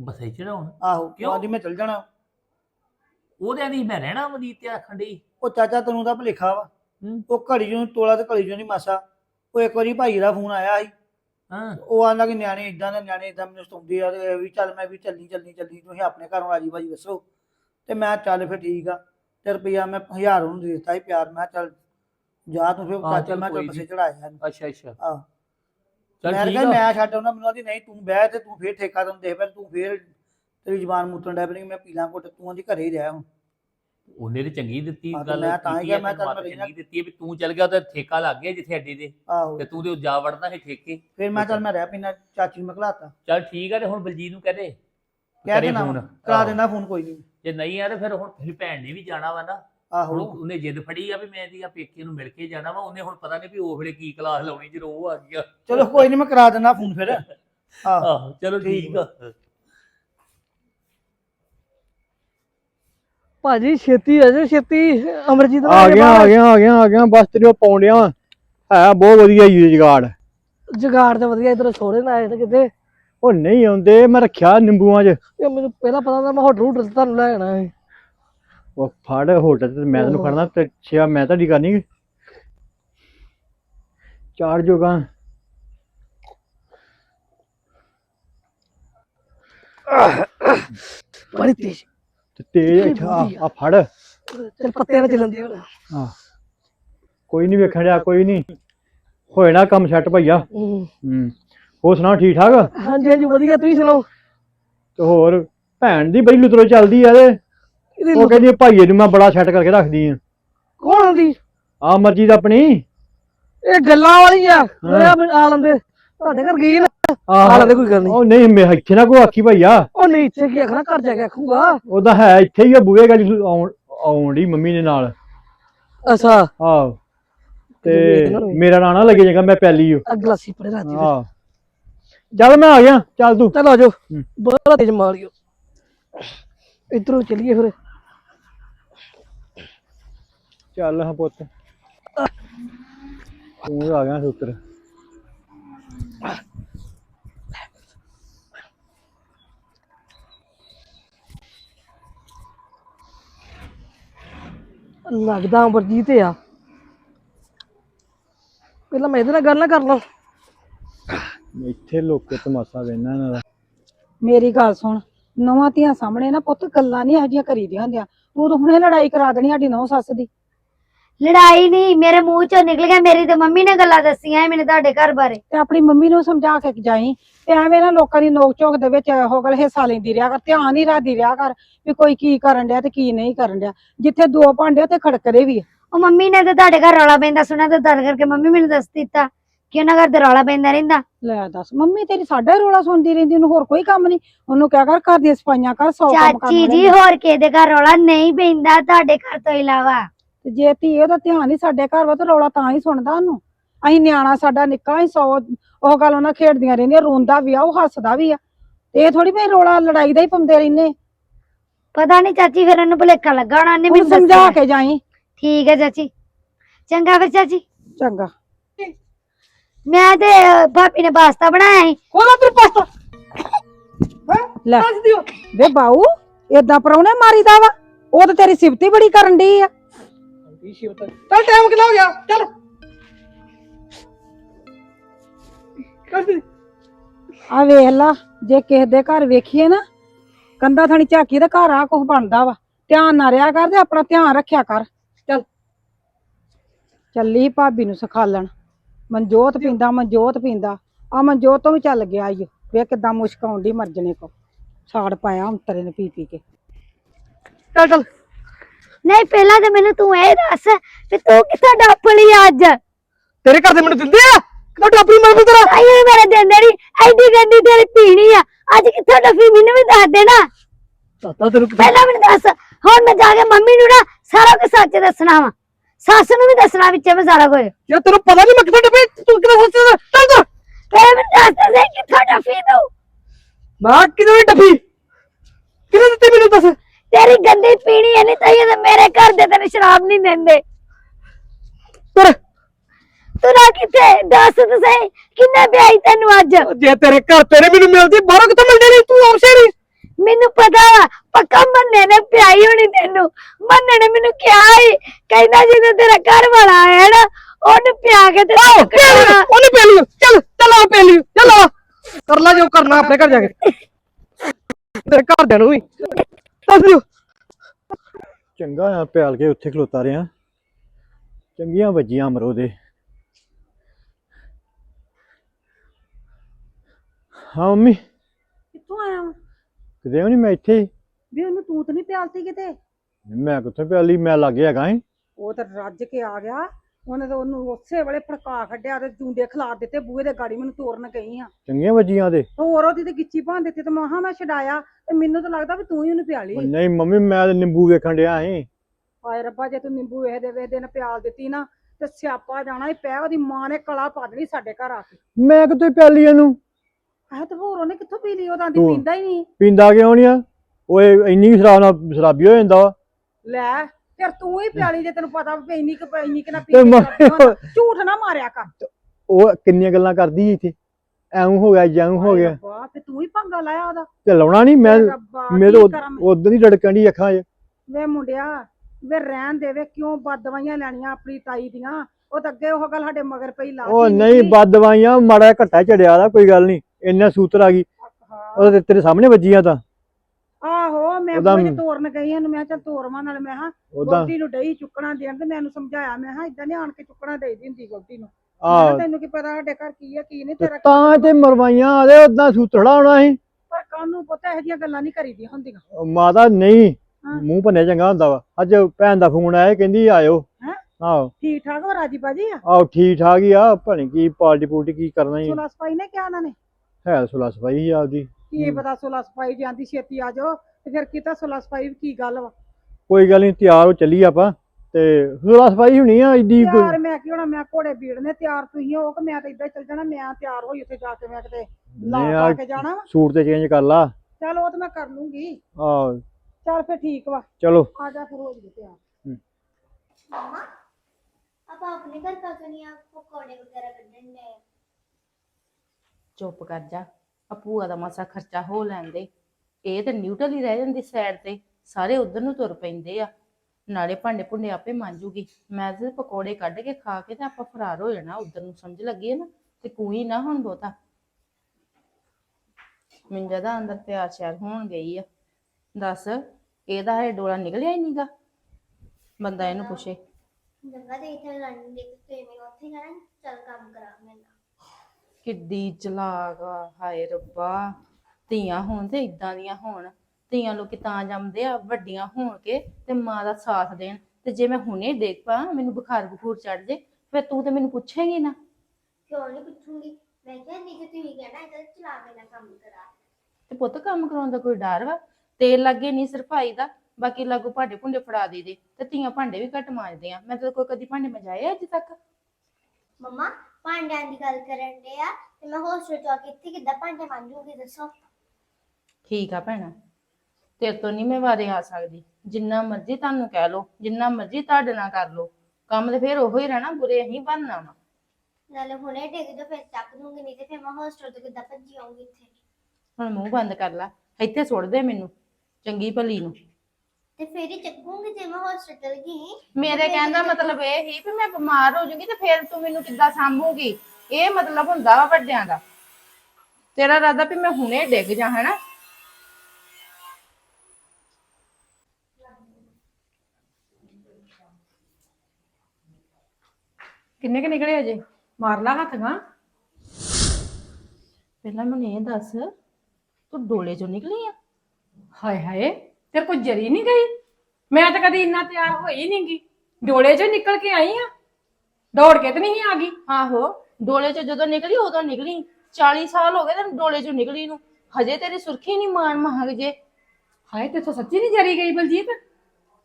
ਬਸੇ ਚੜਾਉਣ? ਆਹੋ ਕਿਉਂ? ਆਂਦੀ ਮੈਂ ਚੱਲ ਜਾਣਾ। ਉਹਦੇ ਆਂਦੀ ਮੈਂ ਰਹਿਣਾ ਮਦੀਤ ਆਖਣ ਡਈ। ਉਹ ਚਾਚਾ ਤੈਨੂੰ ਤਾਂ ਭੁਲੇਖਾ ਵਾ। ਹੂੰ। ਉਹ ਘੜੀ ਚੋਂ ਤੋਲਾ ਤੇ ਘੜੀ ਚੋਂ ਨਹੀਂ ਮਾਸਾ। ਉਹ ਇੱਕ ਵਾਰੀ ਭਾਈ ਦਾ ਫੋਨ ਆਇਆ ਸੀ। ਹਾਂ। ਉਹ ਆਂਦਾ ਕਿ ਨਿਆਣੇ ਇਦਾਂ ਦੇ ਨਿਆਣੇ ਇਦਾਂ ਮੈਨੂੰ ਸਤਾਉਂਦੇ ਆ ਤੇ ਵੀ ਚੱਲ ਮੈਂ ਵੀ ਚੱਲਣੀ ਚੱਲਣੀ ਚੱਲਣੀ ਤੁਸੀਂ ਆਪਣੇ ਘਰੋਂ ਰਾਜੀ ਬਾਜੀ ਦੱਸੋ। ਤੇ ਮੈਂ ਚੱਲ ਫਿਰ ਠੀਕ ਆ। ਤੇ ਰੁਪਈਆ ਮੈਂ ਹਜ਼ਾਰ ਉਹਨੂੰ ਦੇ ਦਿੱਤਾ ਸੀ ਪਿਆਰ। ਮੈਂ ਚੱਲ ਜਾ ਤੂੰ ਫਿਰ ਹਾਂ, ਚਾਚਾ ਚੱਲ ਮੈਂ ਕੋਈ ਚੱਲ ਨੀ। ਬੱਸੇ ਚੜਾਇਆ ਅੱਛਾ ਅੱਛਾ। ਆਹ। ਚੱਲ ਮੈਂ ਠੀਕ ਕਿਹਾ ਆ। ਮੈਂ ਛੱਡ ਉਹਨਾਂ ਮੈਨੂੰ ਆਂਦੀ ਨਹੀਂ ਤੂੰ ਬਹਿ ਤੇ ਤੂੰ ਫੇਰ ਠੇਕਾ ਤੈਨੂੰ ਦੇ ਫਿਰ ਤੂੰ ਫੇਰ ਤੇਰੀ ਜ਼ਬਾਨ ਮੁੱਤਣ ਡੈ ਪਈ ਮੈਂ ਪੀਲਾਂ ਘੁੱਟ ਤੂੰ ਆਂਦੀ ਘਰੇ ਹੀ ਰਹਿ ਹੁਣ। ਉਹਨੇ ਤੇ ਚੰਗੀ ਦਿੱਤੀ ਹਾਂ ਤੇ ਗੱਲ ਮੈਂ ਤਾਂ ਹੀ ਕੀਤੀ ਕਿਹਾ ਆ, ਮੈਂ ਤੈਨੂੰ ਮੱਤ ਚੰਗੀ ਦਿੱਤੀ ਆ ਵੀ ਤੂੰ ਚੱਲ ਗਿਆ ਤਾਂ ਠੇਕਾ ਲੱਗ ਗਿਆ ਜਿੱਥੇ ਅੱਡੇ ਦੇ ਆਹੋ। ਤੇ ਤੂੰ ਤੇ ਉਹ ਜਾ ਵੜਨਾ ਹੈ ਠੇਕੇ। ਫਿਰ ਮੈਂ ਚੱਲ ਮੈਂ ਰਹਿ ਪੀਣਾ ਚਾਚੀ ਨੂੰ ਮੈਂ ਘਲਾਤਾ। ਚੱਲ ਠੀਕ ਆ ਤੇ ਹੁਣ ਬਲਜੀਤ ਨੂੰ ਕਹਦੇ ਕਹਿ ਦੇਣਾ ਵਾ, ਕਰਾ ਦੇਣਾ ਫੋਨ ਕੋਈ ਨਹੀਂ। ਜੇ ਨਹੀਂ ਆ ਤੇ ਫਿਰ ਹੁਣ ਫਿਰ ਭੈਣ ਨੇ ਵੀ ਜਾਣਾ ਵਾ ਨਾ। ਹੁਣ ਆਹੋ ਉਹਨੇ ਜਿੱਦ ਫੜੀ ਆ ਵੀ ਮੈਂ ਇਹਦੀਆਂ ਪੇਕੇ ਨੂੰ ਮਿਲ ਕੇ ਜਾਣਾ ਵਾ ਉਹਨੇ ਹੁਣ ਪਤਾ ਨਹੀਂ ਵੀ ਉਹ ਵੇਲੇ ਕੀ ਕਲਾਸ ਲਾਉਣੀ ਜਦੋਂ ਉਹ ਆ ਗਿਆ ਚਲੋ ਕੋਈ ਨਹੀਂ ਮੈਂ ਕਰਾ ਦਿੰਦਾ ਫੋਨ ਫਿਰ। ਆਹ ਆਹੋ ਚਲੋ ਠੀਕ ਠੀਕ ਆ। ਭਾਜੀ ਛੇਤੀ ਆ ਜਾ ਛੇਤੀ। ਅਮਰਜੀਤ ਆ ਗਿਆ ਆ ਗਿਆ ਆ ਗਿਆ ਆ ਗਿਆ। ਬਸ ਤੇਰੇ ਪੌਂਡਿਆ ਹੈ ਬਹੁਤ ਵਧੀਆ ਜੀ ਜਗਾੜ। ਜਗਾੜ ਤੇ ਵਧੀਆ ਇਧਰ ਸੋਹਰੇ ਨਾ ਆਏ ਤੇ ਕਿਤੇ। ਉਹ ਨਹੀਂ ਆਉਂਦੇ ਮੈਂ ਰੱਖਿਆ ਨਿੰਬੂਆਂ 'ਚ। ਇਹ ਮੈਨੂੰ ਪਹਿਲਾਂ ਪਤਾ ਤਾਂ ਮੈਂ ਹੋਟਲ ਹੋਟਲ ਤੁਹਾਨੂੰ ਲੈ ਜਾਣਾ ਹੈ ਉਹ ਫੜ ਹੋਟਲ ਤੇ ਮੈਂ ਤੈਨੂੰ। ਖੜਨਾ ਤੇ ਛਿਆ ਮੈਂ ਤੁਹਾਡੀ ਕਰਨੀ। ਚਾਰ ਜੋਗਾ। ਬੜੀ ਤੇਜ਼। ਤੇ ਤੇਜ਼ ਆ ਫੜ। ਚਲ ਪੱਤੇ ਨਾਲ ਚੱਲਦੀ ਹੁਣ। ਆ ਕੋਈ ਨਹੀਂ ਵੇਖਣ ਡਿਆ ਕੋਈ ਨਹੀਂ ਹੋਏ ਨਾ ਕੰਮ ਛੱਟ ਭਈਆ। ਹੂੰ। ਹੂੰ। ਹੋਰ ਸੁਣਾ ਠੀਕ ਠਾਕ? ਹਾਂਜੀ ਹਾਂਜੀ ਵਧੀਆ। ਤੁਸੀਂ ਸੁਣਾਓ? ਤੇ ਹੋਰ ਭੈਣ ਦੀ ਬੜੀ ਲੁਤਰੋ ਚੱਲਦੀ ਆ ਤੇ ਇਹਦੀ ਉਹ ਕਹਿੰਦੀ ਭਾਈਏ ਨੂੰ ਮੈਂ ਬੜਾ ਸੈੱਟ ਕਰਕੇ ਰੱਖਦੀ ਆ। ਕੌਣ ਆਂਦੀ ਆ ਮਰਜ਼ੀ ਦਾ ਆਪਣੀ। ਇਹ ਗੱਲਾਂ ਵਾਲੀ ਆ। ਆ ਲੰਦੇ। ਤੁਹਾਡੇ ਘਰ ਗਈ ਨਾ ਆ ਲੰਦੇ ਕੋਈ ਗੱਲ ਨਹੀਂ। ਉਹ ਨਹੀਂ ਮੈਂ ਇੱਥੇ ਨਾ ਕੋਈ ਆਖੀ ਭਈਆ ਉਹ ਨਹੀਂ ਇੱਥੇ ਕੀ ਆਖਣਾ ਘਰ ਜਾ ਕੇ ਆਖੂਗਾ? ਉਹਦਾ ਹੈ ਇੱਥੇ ਹੀ ਆ ਬੂਹੇ ਗਾਲੀ ਆਉਣ ਦੀ ਮੰਮੀ ਦੇ ਨਾਲ। ਅੱਛਾ। ਆਹ। ਤੇ। ਮੇਰਾ ਨਾਂ ਨਾ ਲੱਗੇ ਜਗਾ ਮੈਂ ਪਹਿਲੀ ਓ। ਆ ਗਲਾਸੀ ਪਰੇ ਰਾਤੀ ਆਹ। ਚੱਲ ਮੈਂ ਆ ਗਿਆ ਚੱਲ ਤੂੰ। ਚਲ ਆ ਹੂੰ। ਬੜਾ ਤੇਜ਼ ਮਾਰਿਓ ਇਧਰੋਂ ਚਲੀਏ ਫਿਰ। ਚੱਲ ਹਾਂ ਪੁੱਤ। ਤੂੰ ਆ ਗਿਆ ਸੁੱਤਰ। ਲੱਗਦਾ ਅਮਰਜੀਤ ਆ। ਪਹਿਲਾਂ ਮੈਂ ਇਹਦੇ ਨਾਲ ਗੱਲ ਨਾ ਕਰ ਲਾਂ। ਇੱਥੇ ਲੋਕ ਕੇ ਤਮਾਸ਼ਾ ਵੇਖਣਾ ਇਹਨਾਂ ਦਾ। ਮੇਰੀ ਗੱਲ ਸੁਣ ਨਵਾਂ ਧੀਆਂ ਸਾਹਮਣੇ ਨਾ ਪੁੱਤ ਗੱਲਾਂ ਨਹੀਂ ਇਹੋ ਜਿਹੀਆਂ ਕਰੀਦੀਆਂ ਹੁੰਦੀਆਂ। ਤੂੰ ਤਾਂ ਹੁਣੇ ਲੜਾਈ ਕਰਾ ਦੇਣੀ ਸਾਡੀ ਨੌ ਸੱਸ ਦੀ। ਲੜਾਈ ਨਹੀਂ ਮੇਰੇ ਮੂੰਹ ਚੋਂ ਨਿਕਲ ਗਿਆ ਮੇਰੀ ਤੇ ਮੰਮੀ ਨੇ ਗੱਲਾਂ ਦੱਸੀਆਂ ਮੈਨੂੰ ਤੁਹਾਡੇ ਘਰ ਬਾਰੇ। ਤੇ ਆਪਣੀ ਮੰਮੀ ਨੂੰ ਸਮਝਾ ਕੇ ਜਾਈ ਤੇ ਐਵੇਂ ਨਾ ਲੋਕਾਂ ਦੀ ਨੋਕ ਝੋਕ ਦੇ ਵਿੱਚ ਇਹੋ ਗੱਲ ਹਿੱਸਾ ਲੈਂਦੀ ਰਿਹਾ ਕਰ ਧਿਆਨ ਹੀ ਰੱਖਦੀ ਰਿਹਾ ਕਰ ਵੀ ਕੋਈ ਕੀ ਕਰਨ ਡਿਆ ਤੇ ਕੀ ਨਹੀਂ ਕਰਨ ਡਿਆ। ਜਿੱਥੇ ਦੋ ਭਾਂਡੇ ਤੇ ਖੜਕਦੇ ਵੀ ਆ। ਉਹ ਮੰਮੀ ਨੇ ਤੇ ਤੁਹਾਡੇ ਘਰ ਰੌਲਾ ਪੈਂਦਾ ਸੁਣਿਆ ਤੇ ਤਦ ਕਰਕੇ ਮੰਮੀ ਮੈਨੂੰ ਦੱਸ ਦਿੱਤਾ ਕਿ ਉਹਨਾਂ ਘਰ ਤੇ ਰੌਲਾ ਪੈਂਦਾ ਰਹਿੰਦਾ। ਲੈ ਦੱਸ ਮੰਮੀ ਤੇਰੀ ਸਾਡਾ ਹੀ ਰੋਲਾ ਸੁਣਦੀ ਰਹਿੰਦੀ ਉਹਨੂੰ ਹੋਰ ਕੋਈ ਕੰਮ ਨਹੀਂ। ਉਹਨੂੰ ਕਿਆ ਕਰ ਘਰ ਦੀਆਂ ਸਫਾਈਆਂ ਕਰ ਸੌ ਕੰਮ ਕਰ ਚਾਚੀ ਜੀ ਹੋਰ ਕਿਸੇ ਦੇ ਘਰ ਰੌਲਾ ਨਹੀਂ ਪੈਂਦਾ ਤੁਹਾਡੇ ਘਰ ਤੋਂ ਇਲਾਵਾ। ਤੇ ਜੇ ਧੀ ਉਹਦਾ ਧਿਆਨ ਹੀ ਸਾਡੇ ਘਰ ਵਾ ਤੇ ਰੌਲਾ ਤਾਂ ਹੀ ਸੁਣਦਾ ਉਹਨੂੰ। ਅਸੀਂ ਨਿਆਣਾ ਸਾਡਾ ਨਿੱਕਾ ਹੀ ਸੌ ਉਹ ਗੱਲ ਉਹਨਾਂ ਖੇਡਦੀਆਂ ਰਹਿੰਦੀਆਂ ਰੋਂਦਾ ਵੀ ਆ ਉਹ ਹੱਸਦਾ ਵੀ ਆ। ਇਹ ਥੋੜੀ ਵੀ ਰੌਲਾ ਲੜਾਈ ਦਾ ਹੀ ਪਾਉਂਦੇ ਰਹਿੰਦੇ। ਪਤਾ ਨਹੀਂ ਚਾਚੀ ਫਿਰ ਉਹਨੂੰ ਭੁਲੇਖਾ ਲੱਗਾ ਹੋਣਾ ਉਹਨੇ ਮੈਨੂੰ ਸਮਝਾ ਦੱਸਿਆ। ਕੇ ਜਾਈ। ਠੀਕ ਹੈ ਚਾਚੀ। ਚੰਗਾ ਫਿਰ ਚਾਚੀ। ਚੰਗਾ। ਮੈਂ ਤੇ ਅਹ, ਭਾਬੀ ਨੇ ਪਾਸਤਾ ਬਣਾਇਆ ਸੀ। ਕੋਲਾ ਤੇਰੇ ਪਾਸਤਾ। ਲੈ। ਦੱਸ ਦਿਓ। ਵੇ ਬਾਊ ਏਦਾਂ ਪਰੌਣੇ ਮਾਰੀਦਾ ਵਾ। ਉਹ ਤਾਂ ਤੇਰੀ ਸਿਫਤੀ ਬੜੀ ਕਰਨ ਡਈ ਆ। ਚੱਲ ਟਾਈਮ ਕਿੰਨਾ ਹੋ ਗਿਆ? ਚੱਲ। ਕੱਢ ਆ ਵੇਖ ਲਾ, ਜੇ ਕਿਸੇ ਦੇ ਘਰ ਵੇਖੀਏ ਨਾ ਕੰਦਾ ਥਣੀ ਝਾਕੀ ਤੇ ਘਰ ਆ ਕੁਝ ਬਣਦਾ ਵਾ। ਧਿਆਨ ਨਾ ਰਿਆ ਕਰ ਤੇ ਆਪਣਾ ਧਿਆਨ ਰੱਖਿਆ ਕਰ। ਚੱਲ। ਚੱਲੀ ਭਾਬੀ ਨੂੰ ਸਖਾਲਣ। ਮਨਜੋਤ ਪੀਂਦਾ ਮਨਜੋਤ ਪੀਂਦਾ। ਆ ਮਨਜੋਤ ਤੋਂ ਵੀ ਚੱਲ ਗਿਆ ਈ ਓ। ਵੇਖ ਕਿਦਾਂ ਮੁਸ਼ਕ ਆਉਂਦੀ ਮਰਜਣੇ ਕੋ। ਛਾੜ ਪਾਇਆ ਅੰਤਰੇ ਨੇ ਪੀ ਪੀ ਕੇ। ਚੱਲ ਚੱਲ। ਨਹੀਂ ਪਹਿਲਾਂ ਤੇ ਮੈਨੂੰ ਤੂੰ ਇਹ ਦੱਸ ਵੀ ਤੂੰ ਕਿੱਥੋਂ ਡੱਪ ਲਈ ਅੱਜ? ਤੇਰੇ ਘਰ ਦੇ ਮੈਨੂੰ ਦਿੰਦੇ ਆ? ਕਿਦੋਂ ਡਾਪੀ ਮਰ ਤੇਰਾ? ਆਈ ਮੇਰੇ ਦਿੰਦੇ ਨਹੀਂ। ਐਡੀ ਗੰਦੀ ਤੇਰੀ ਪੀਣੀ ਆ। ਅੱਜ ਕਿੱਥੋਂ ਡੱਫੀ ਮੈਨੂੰ ਵੀ ਦੱਸ ਦੇ ਨਾ ਤਾਤਾ ਤੈਨੂੰ ਕਿਤੇ ਪਹਿਲਾਂ ਮੈਨੂੰ ਦੱਸ। ਹੁਣ ਮੈਂ ਜਾ ਕੇ ਮੰਮੀ ਨੂੰ ਨਾ ਸਾਰਾ ਕੁਝ ਸੱਚ ਦੱਸਣਾ ਵਾ। ਸੱਸ ਨੂੰ ਵੀ ਦੱਸਣਾ ਵਿੱਚ ਮੈਂ ਸਾਰਾ ਕੁਝ ਯਾਰ ਤੈਨੂੰ ਪਤਾ ਨਹੀਂ ਮੈਂ ਕਿੱਥੇ ਡੱਬੇ ਤੂੰ ਕਿਹੜਾ ਸੋਚਦਾ ਚੱਲ ਚੱਲ ਫੇਰ ਮੈਨੂੰ ਦੱਸ ਦੇ ਕਿੱਥੋਂ ਡੱਫੀ ਤੂੰ। ਨਾ ਕਿਦੋਂ ਡੱਬੀ ਕਿਹਨੇ ਦਿੱਤੀ ਮੈਨੂੰ ਦੱਸ? ਤੇਰੀ ਗੰਦੀ ਪੀਣੀ ਐ ਨਹੀਂ ਤਾਂ ਇਹ ਮੇਰੇ ਘਰ ਦੇ ਤੈਨੂੰ ਸ਼ਰਾਬ ਨਹੀਂ ਦਿੰਦੇ। ਪਰ ਤੂੰ ਨਾ ਕਿੱਥੇ ਦੱਸ ਤੇ ਸਹੀ ਕਿੰਨੇ ਵਿਆਹੀ ਤੈਨੂੰ ਅੱਜ? ਜੇ ਤੇਰੇ ਘਰ ਤੇਰੇ ਮੈਨੂੰ ਮਿਲਦੀ ਬਾਹਰੋਂ ਕਿੱਥੋਂ ਮਿਲਦੀ ਨਹੀਂ ਤੂੰ ਆਪ ਸ਼ੇਰੀ ਮੈਨੂੰ ਪਤਾ ਵਾ ਪੱਕਾ ਮੰਨੇ ਨੇ ਪਿਆਈ ਹੋਣੀ ਤੈਨੂੰ। ਮੰਨੇ ਨੇ ਮੈਨੂੰ ਕਿਹਾ ਹੀ ਕਹਿੰਦਾ ਜਦੋਂ ਤੇਰਾ ਘਰ ਵਾਲਾ ਆਇਆ ਨਾ ਉਹਨੂੰ ਪਿਆ ਕੇ ਤੇ। ਉਹਨੇ ਪੀ ਲਿਓ। ਚੱਲ ਚੱਲ ਆ ਪੀ ਲਿਓ। ਚੱਲ ਆ। ਕਰ ਲਾ ਜੋ ਕਰਨਾ ਆਪਣੇ ਘਰ ਜਾ ਕੇ। ਤੇਰੇ ਘਰ ਦੇ ਨੂੰ ਵੀ। ਦੱਸ ਦਿਓ। ਚੰਗਾ ਆ ਪਿਆਲ ਕੇ ਉੱਥੇ ਖਲੋਤਾ ਰਿਆਂ ਚੰਗੀਆਂ ਵੱਜੀਆਂ ਅਮਰੋ ਦੇ। ਹਾਂ ਮੰਮੀ। ਕਿੱਥੋਂ ਆਇਆ ਵਾ? ਕਿਤੇ ਨਹੀਂ ਮੈਂ ਇੱਥੇ ਹੀ। ਵੀ ਉਹਨੂੰ ਤੂਤ ਨਹੀਂ ਪਿਆਲਤੀ ਕਿਤੇ? ਮੈਂ ਕਿੱਥੇ ਪਿਆਲੀ? ਮੈਂ ਲੱਗੇ ਹੈਗਾ ਏ। ਉਹ ਤਾਂ ਰੱਜ ਕੇ ਆ ਗਿਆ। ਉਹਨੇ ਤਾਂ ਉਹਨੂੰ ਉਸੇ ਵੇਲੇ ਫੜਕਾ ਕੱਢਿਆ ਤੇ ਜੂੰਡੇ ਖਿਲਾਰ ਦਿੱਤੇ ਬੂਹੇ ਦੇ ਗਾੜੀ ਮੈਨੂੰ ਤੋਰਨ ਗਈ ਆ। ਚੰਗੀਆਂ ਵੱਜੀਆਂ ਦੇ ਹੋਰ ਉਹਦੀ ਤੇ ਗਿੱਚੀ ਭੰਨ ਦਿੱਤੀ ਤੇ ਮਹਾ ਮੈਂ ਛਡਾਇਆ ਤੇ ਮੈਨੂੰ ਤਾਂ ਲੱਗਦਾ ਵੀ ਤੂੰ ਹੀ ਉਹਨੂੰ ਪਿਆਲੀ। ਨਹੀਂ ਮੰਮੀ ਮੈਂ ਤਾਂ ਨਿੰਬੂ ਵੇਖਣ ਡਿਆ ਸੀ। ਹਾਏ ਰੱਬਾ ਜੇ ਤੂੰ ਨਿੰਬੂ ਵੇਖਦੇ ਵੇਖਦੇ ਨੇ ਪਿਆਲ ਦਿੱਤੀ ਨਾ ਤੇ ਸਿਆਪਾ ਜਾਣਾ ਹੀ ਪਿਆ ਉਹਦੀ ਮਾਂ ਨੇ ਕਲਾ ਪਾ ਦੇਣੀ ਸਾਡੇ ਘਰ ਆ ਕੇ। ਮੈਂ ਕਿੱਥੇ ਪਿਆਲੀ ਇਹਨੂੰ? ਆਹ ਤੇ ਹੋਰ ਉਹਨੇ ਕਿੱਥੋਂ ਪੀ ਲਈ ਉਹ ਤਾਂ ਆਂਦੀ ਤੂੰ- ਪੀਂਦਾ ਹੀ ਨਹੀਂ। ਪੀਂਦਾ ਕਿਉਂ ਨਹੀਂ ਆ? ਓਏ ਇੰਨੀ ਕੁ ਸ਼ਰਾਬ ਨਾਲ ਸ਼ਰਾਬੀ ਹੋ ਜਾਂਦਾ ਵਾ। ਲੈ ਫਿਰ ਤੂੰ ਹੀ ਪਿਆਲੀ ਜੇ ਤੈਨੂੰ ਪਤਾ ਵੀ ਇੰਨੀ ਕਿ ਇੰਨੀ ਕਿ ਨਾ ਪੀ ਤੇ ਕੇ ਮੈਂ- ਕਰਦੀ ਹੁੰਦਾ। ਝੂਠ ਨਾ ਮਾਰਿਆ ਕਰ। ਉਹ ਕਿੰਨੀਆਂ ਗੱਲਾਂ ਕਰਦੀ ਸੀ ਇੱਥੇ? ਐਉਂ ਹੋ ਗਿਆ ਜਿਉਂ ਹੋ ਹਾਏ ਗਿਆ। ਰੱਬਾ ਤੇ ਤੂੰ ਹੀ ਪੰਗਾ ਲਾਇਆ ਉਹਦਾ। ਤੇ ਲਾਉਣਾ ਨਹੀਂ ਮੈਂ ਹਾਏ ਰੱਬਾ, ਮੇਰੇ ਕੀ ਕਰਾਂ ਮੈਂ? ਉਦੋਂ ਹੀ ਡੜਕਣ ਦੀ ਅੱਖਾਂ 'ਚ। ਵੇ ਮੁੰਡਿਆ ਵੇ ਰਹਿਣ ਦੇਵੇ ਕਿਉਂ ਬਦਵਾਈਆਂ ਲੈਣੀਆਂ ਆਪਣੀ ਤਾਈ ਦੀਆਂ? ਉਹ ਤਾਂ ਅੱਗੇ ਉਹ ਗੱਲ ਸਾਡੇ ਮਗਰ ਪਈ ਲਾ ਉਹ ਨਹੀਂ ਬਦ ਦਵਾਈਆਂ ਮਾੜਾ ਜਿਹਾ ਘੱਟਾ ਚੜਿਆ ਦਾ ਕੋਈ ਗੱਲ ਨਹੀਂ ਇੰਨਾ ਸੂਤਰ ਆ ਗਈ। ਉਹ ਤੇ ਤੇਰੇ ਸਾਹਮਣੇ ਵੱਜੀਆਂ ਤਾਂ। ਮੈਂ ਉਹਦਾ- 'ਚ ਤੋਰਨ ਗਈ ਇਹਨੂੰ ਮੈਂ ਕਿਹਾ ਚੱਲ ਤੋਰਵਾਂ ਨਾਲ ਮੈਂ ਹਾਂ ਉਦਾਂ ਗੋਦੀ ਨੂੰ ਡਈ ਚੁੱਕਣਾ ਦੇਣ ਤੇ ਮੈਨੂੰ ਸਮਝਾਇਆ ਮੈਂ ਹਾਂ ਇਦਾਂ ਨਹੀਂ ਆਣ ਕੇ ਚੁੱਕਣਾ ਦੇਈਦੀ ਹੁੰਦੀ ਗੋਦੀ ਨੂੰ। ਮੈਂ ਆ ਤੈਨੂੰ ਕੀ ਪਤਾ ਸਾਡੇ ਘਰ ਕੀ ਹੈ ਕੀ ਨਹੀਂ ਤੇਰਾ ਤਾਂ ਤੇ ਮਰਵਾਈਆਂ ਆਦੇ ਉਦਾਂ ਸੂਤੜਾ ਹੋਣਾ ਸੀ। ਪਰ ਕਾਨੂੰ ਪਤਾ ਇਹੋ ਜਿਹੀਆਂ ਗੱਲਾਂ ਨਹੀਂ ਕਰੀਦੀਆਂ ਹੁੰਦੀਆਂ। ਉਹ ਮਾਤਾ ਨਹੀਂ ਹਾਂ। ਮੂੰਹ ਭੰਨਿਆ ਚੰਗਾ ਹੁੰਦਾ ਵਾ। ਅੱਜ ਭੈਣ ਦਾ ਫੋਨ ਆਇਆ ਕਹਿੰਦੀ ਆਇਓ। ਹੈਂ? ਆਹੋ। ਠੀਕ ਠਾਕ ਵਾ ਰਾਜੀ ਬਾਜੀ ਆ? ਆਹੋ ਠੀਕ ਠਾਕ ਹੀ ਆ ਭਣੀ ਕੀ ਪਾਰਟੀ ਪੂਰਟੀ ਕੀ ਕਰਨਾ ਹੀ ਸੁਲਾ ਸਫ਼ਾਈ ਨੇ ਕਿਹਾ ਉਹਨਾਂ ਨੇ? ਹੈ ਸੁਲਾ ਸਫ਼ਾਈ ਹੀ ਆਪਦੀ। ਕੀ ਪਤਾ ਸੁਲਾ ਸਫ਼ਾਈ ਜਾਂਦੀ ਛੇਤੀ ਆ ਜਾਓ। ਤੇ ਫਿਰ ਕੀਤਾ ਸੁਲਾ ਸਫ਼ਾਈ ਕੀ ਗੱਲ ਵਾ? ਕੋਈ ਗੱਲ ਨਹੀਂ ਤਿਆਰ ਹੋ ਚੱਲੀ ਆਪਾਂ। ਤੇ ਸੁਲਾ ਸਫ਼ਾਈ ਹੋਣੀ ਆ ਏਡੀ ਕੋਈ- ਤਿਆਰ ਮੈਂ ਕੀ ਹੋਣਾ ਮੈਂ ਘੋੜੇ ਬੀੜਨੇ ਤਿਆਰ ਤੁਸੀਂ ਹੋ ਕਿ ਮੈਂ ਤਾਂ ਇਦਾਂ ਚੱਲ ਜਾਣਾ ਮੈਂ ਤਿਆਰ ਹੋਈ ਉੱਥੇ ਜਾ ਕੇ ਮੈਂ ਕਿਤੇ ਲਾ ਕੇ ਜਾਣਾ। ਸੂਟ ਤੇ ਚੇਂਜ ਕਰ ਲਾ। ਚੱਲ ਉਹ ਤਾਂ ਮੈਂ ਕਰ ਲੂੰਗੀ। ਆਹ। ਚੱਲ ਫਿਰ ਠੀਕ ਵਾ। ਚਲੋ। ਆ ਜਾ ਫਿਰ ਹੋ ਜੀ ਤਿਆਰ। ਮਮਾ ਆਪਾਂ ਆਪਣੇ ਘਰ ਕਾਕਨੀਆਂ ਪਕੌੜੇ ਵਗੈਰਾ ਕੱਢਣ ਨੇ ਚੁੱਪ ਕਰ ਜਾ ਆ ਭੂਆ ਦਾ ਮਾਸਾ ਖਰਚਾ ਹੋ ਲੈਂਦੇ ਇਹ ਤੇ ਨਿਊਟਰਲ ਹੀ ਰਹਿ ਜਾਂਦੀ ਸਾਈਡ ਤੇ ਸਾਰੇ ਉਧਰ ਨੂੰ ਤੁਰ ਪੈਂਦੇ ਆ। ਨਾਲੇ ਭਾਂਡੇ ਭੁੰਡੇ ਆਪੇ ਮਾਂਜੂਗੀ ਮੈਂ ਤੇ ਪਕੌੜੇ ਕੱਢ ਕੇ ਖਾ ਕੇ ਤੇ ਆਪਾਂ ਫਰਾਰ ਹੋ ਜਾਣਾ ਉਧਰ ਨੂੰ ਸਮਝ ਲੱਗੀ ਹੈ ਨਾ? ਤੇ ਕੋਈ ਨਾ ਹੁਣ ਬਹੁਤਾ। ਮਿੰਜਾ ਦਾ ਅੰਦਰ ਤਿਆਰ ਸ਼ਿਆਰ ਹੋਣ ਗਈ ਆ। ਦੱਸ ਇਹਦਾ ਹੈ ਡੋਲਾ ਨਿਕਲਿਆ ਹੀ ਨਹੀਂਗਾ ਬੰਦਾ ਇਹਨੂੰ ਪੁੱਛੇ। ਜੰਗਾ ਤੇ ਇੱਥੇ ਲੜਨ ਦੇ ਤੇ ਮੈਨੂੰ ਉੱਥੇ ਜਾਣਾ ਚੱਲ ਕੰਮ ਕਰਾ ਮੈਂ ਕਿੱਡੀ ਚਲਾਕ ਆ ਹਾਏ ਰੱਬਾ। ਧੀਆਂ ਹੋਣ ਤੇ ਇਦਾਂ ਦੀਆਂ ਹੋਣ ਧੀਆਂ ਲੋਕੀ ਤਾਂ ਜੰਮਦੇ ਆ ਵੱਡੀਆਂ ਹੋਣ ਕੇ ਤੇ ਮਾਂ ਦਾ ਸਾਥ ਦੇਣ। ਤੇ ਜੇ ਮੈਂ ਹੁਣੇ ਦੇਖ ਪਾ ਮੈਨੂੰ ਬੁਖਾਰ ਬਖੂਰ ਚੜ ਜੇ ਫਿਰ ਤੂੰ ਤੇ ਮੈਨੂੰ ਪੁੱਛੇਂਗੀ ਨਾ। ਕਿਉਂ ਨਹੀਂ ਪੁੱਛੂੰਗੀ? ਮੈਂ ਕਿਹਾ ਨਹੀਂ ਤੁਸੀਂ ਕਹਿਣਾ ਹੈ ਤਾਂ ਚਲਾ ਕੇ ਨਾ ਕੰਮ ਕਰਾ। ਤੇ ਪੁੱਤ ਕੰਮ ਕਰਾਉਣ ਦਾ ਕੋਈ ਡਰ ਵਾ? ਤੇਲ ਲੱਗੇ ਨਹੀਂ ਸਿਰਫ ਆਈ ਦਾ ਬਾਕੀ ਲਾਗੂ ਭਾਂਡੇ ਭੁੰਡੇ ਫੜਾ ਦੇ ਦੇ ਤੇ ਧੀਆਂ ਭਾਂਡੇ ਵੀ ਘੱਟ ਮਾਂਜਦੇ ਆ ਮੈਂ ਤਾਂ ਕੋਈ ਕਦੀ ਭਾਂਡੇ ਮਜਾਏ ਅੱਜ ਤੱਕ? ਮਮਾ ਭਾਂਡਿਆਂ ਦੀ ਗੱਲ ਕਰਨ ਦੇ ਆ ਤੇ ਮੈਂ ਹੋਸਟਲ ਚ ਆ ਕੇ ਇੱਥੇ ਕਿੱਦਾਂ ਭਾਂਡੇ ਮਾਂਜੂਗੀ ਦੱਸੋ? ਠੀਕ ਆ ਭੈਣਾ। ਤੇਰੇ ਤੋਂ ਨਹੀਂ ਮੈਂ ਵਾਰੇ ਆ ਸਕਦੀ। ਜਿੰਨਾ ਮਰਜ਼ੀ ਤੁਹਾਨੂੰ ਕਹਿ ਲਓ ਜਿੰਨਾ ਮਰਜ਼ੀ ਤੁਹਾਡੇ ਨਾਲ ਕਰ ਲਓ ਕੰਮ ਤੇ ਫਿਰ ਉਹੋ ਹੀ ਰਹਿਣਾ ਬੁਰੇ ਅਸੀਂ ਬਣਨਾ ਵਾ। ਨਾਲੇ ਹੁਣੇ ਡਿੱਗ ਜਾ ਫਿਰ ਚੱਕ ਦੂੰਗੀ ਨਹੀਂ ਤੇ ਫਿਰ ਮੈਂ ਹੋਸਟਲ ਤੋਂ ਕਿੱਦਾਂ ਭੱਜੀ ਆਉਂਗੀ ਇੱਥੇ। ਹੁਣ ਮੂੰਹ ਬੰਦ ਕਰ ਲੈ ਇੱਥੇ ਸੁੱਟ ਦੇ ਮੈਨੂੰ ਚੰਗੀ ਭਲੀ ਨੂੰ। ਤੇ ਫਿਰ ਹੀ ਚੱਕੂੰਗੀ ਜੇ ਮੈਂ ਹੋਸਟਲ ਗਈ। ਮੇਰੇ ਕਹਿਣ ਦਾ ਮਤਲਬ ਇਹ ਹੀ ਵੀ ਮੈਂ ਬਿਮਾਰ ਹੋ ਜਾਊਂਗੀ ਤੇ ਫਿਰ ਤੂੰ ਮੈਨੂੰ ਕਿੱਦਾਂ ਸੰਭੂਗੀ? ਇਹ ਮਤਲਬ ਹੁੰਦਾ ਵਾ ਵੱਡਿਆਂ ਦਾ। ਤੇਰਾ ਇਰਾਦਾ ਵੀ ਮੈਂ ਹੁਣੇ ਡਿੱਗ ਜਾ ਹਨਾ? ਕਿੰਨੇ ਕ ਨਿਕਲੇ ਅਜੇ? ਮਾਰ ਲਾ ਹੱਥ ਗਾ ਪਹਿਲਾਂ ਮੈਨੂੰ ਇਹ ਦੱਸ ਤੂੰ ਡੋਲੇ ਚੋਂ ਨਿਕਲੀ ਆ? ਹਾਏ ਹਾਏ ਤੇਰੇ ਕੋਲ ਜਰੀ ਨਹੀਂ ਗਈ? ਮੈਂ ਤਾਂ ਕਦੀ ਇੰਨਾ ਤਿਆਰ ਹੋਈ ਨਹੀਂ ਗੀ। ਡੋਲੇ 'ਚੋਂ ਨਿਕਲ ਕੇ ਆਈ ਆ। ਦੌੜ ਕੇ ਤੇ ਨਹੀਂ ਆ ਗਈ? ਆਹੋ ਡੋਲੇ ਚੋਂ ਜਦੋਂ ਨਿਕਲੀ ਉਦੋਂ ਨਿਕਲੀ। 40 ਸਾਲ ਹੋ ਗਏ ਤੈਨੂੰ ਡੋਲੇ ਚੋਂ ਨਿਕਲੀ ਨੂੰ। ਹਜੇ ਤੇਰੀ ਸੁਰਖੀ ਨਹੀਂ ਮਾਣ ਮਹਾਗ ਜੇ। ਹਾਏ ਤੇ ਸੱਚੀ ਨਹੀਂ ਜਰੀ ਗਈ ਬਲਜੀਤ?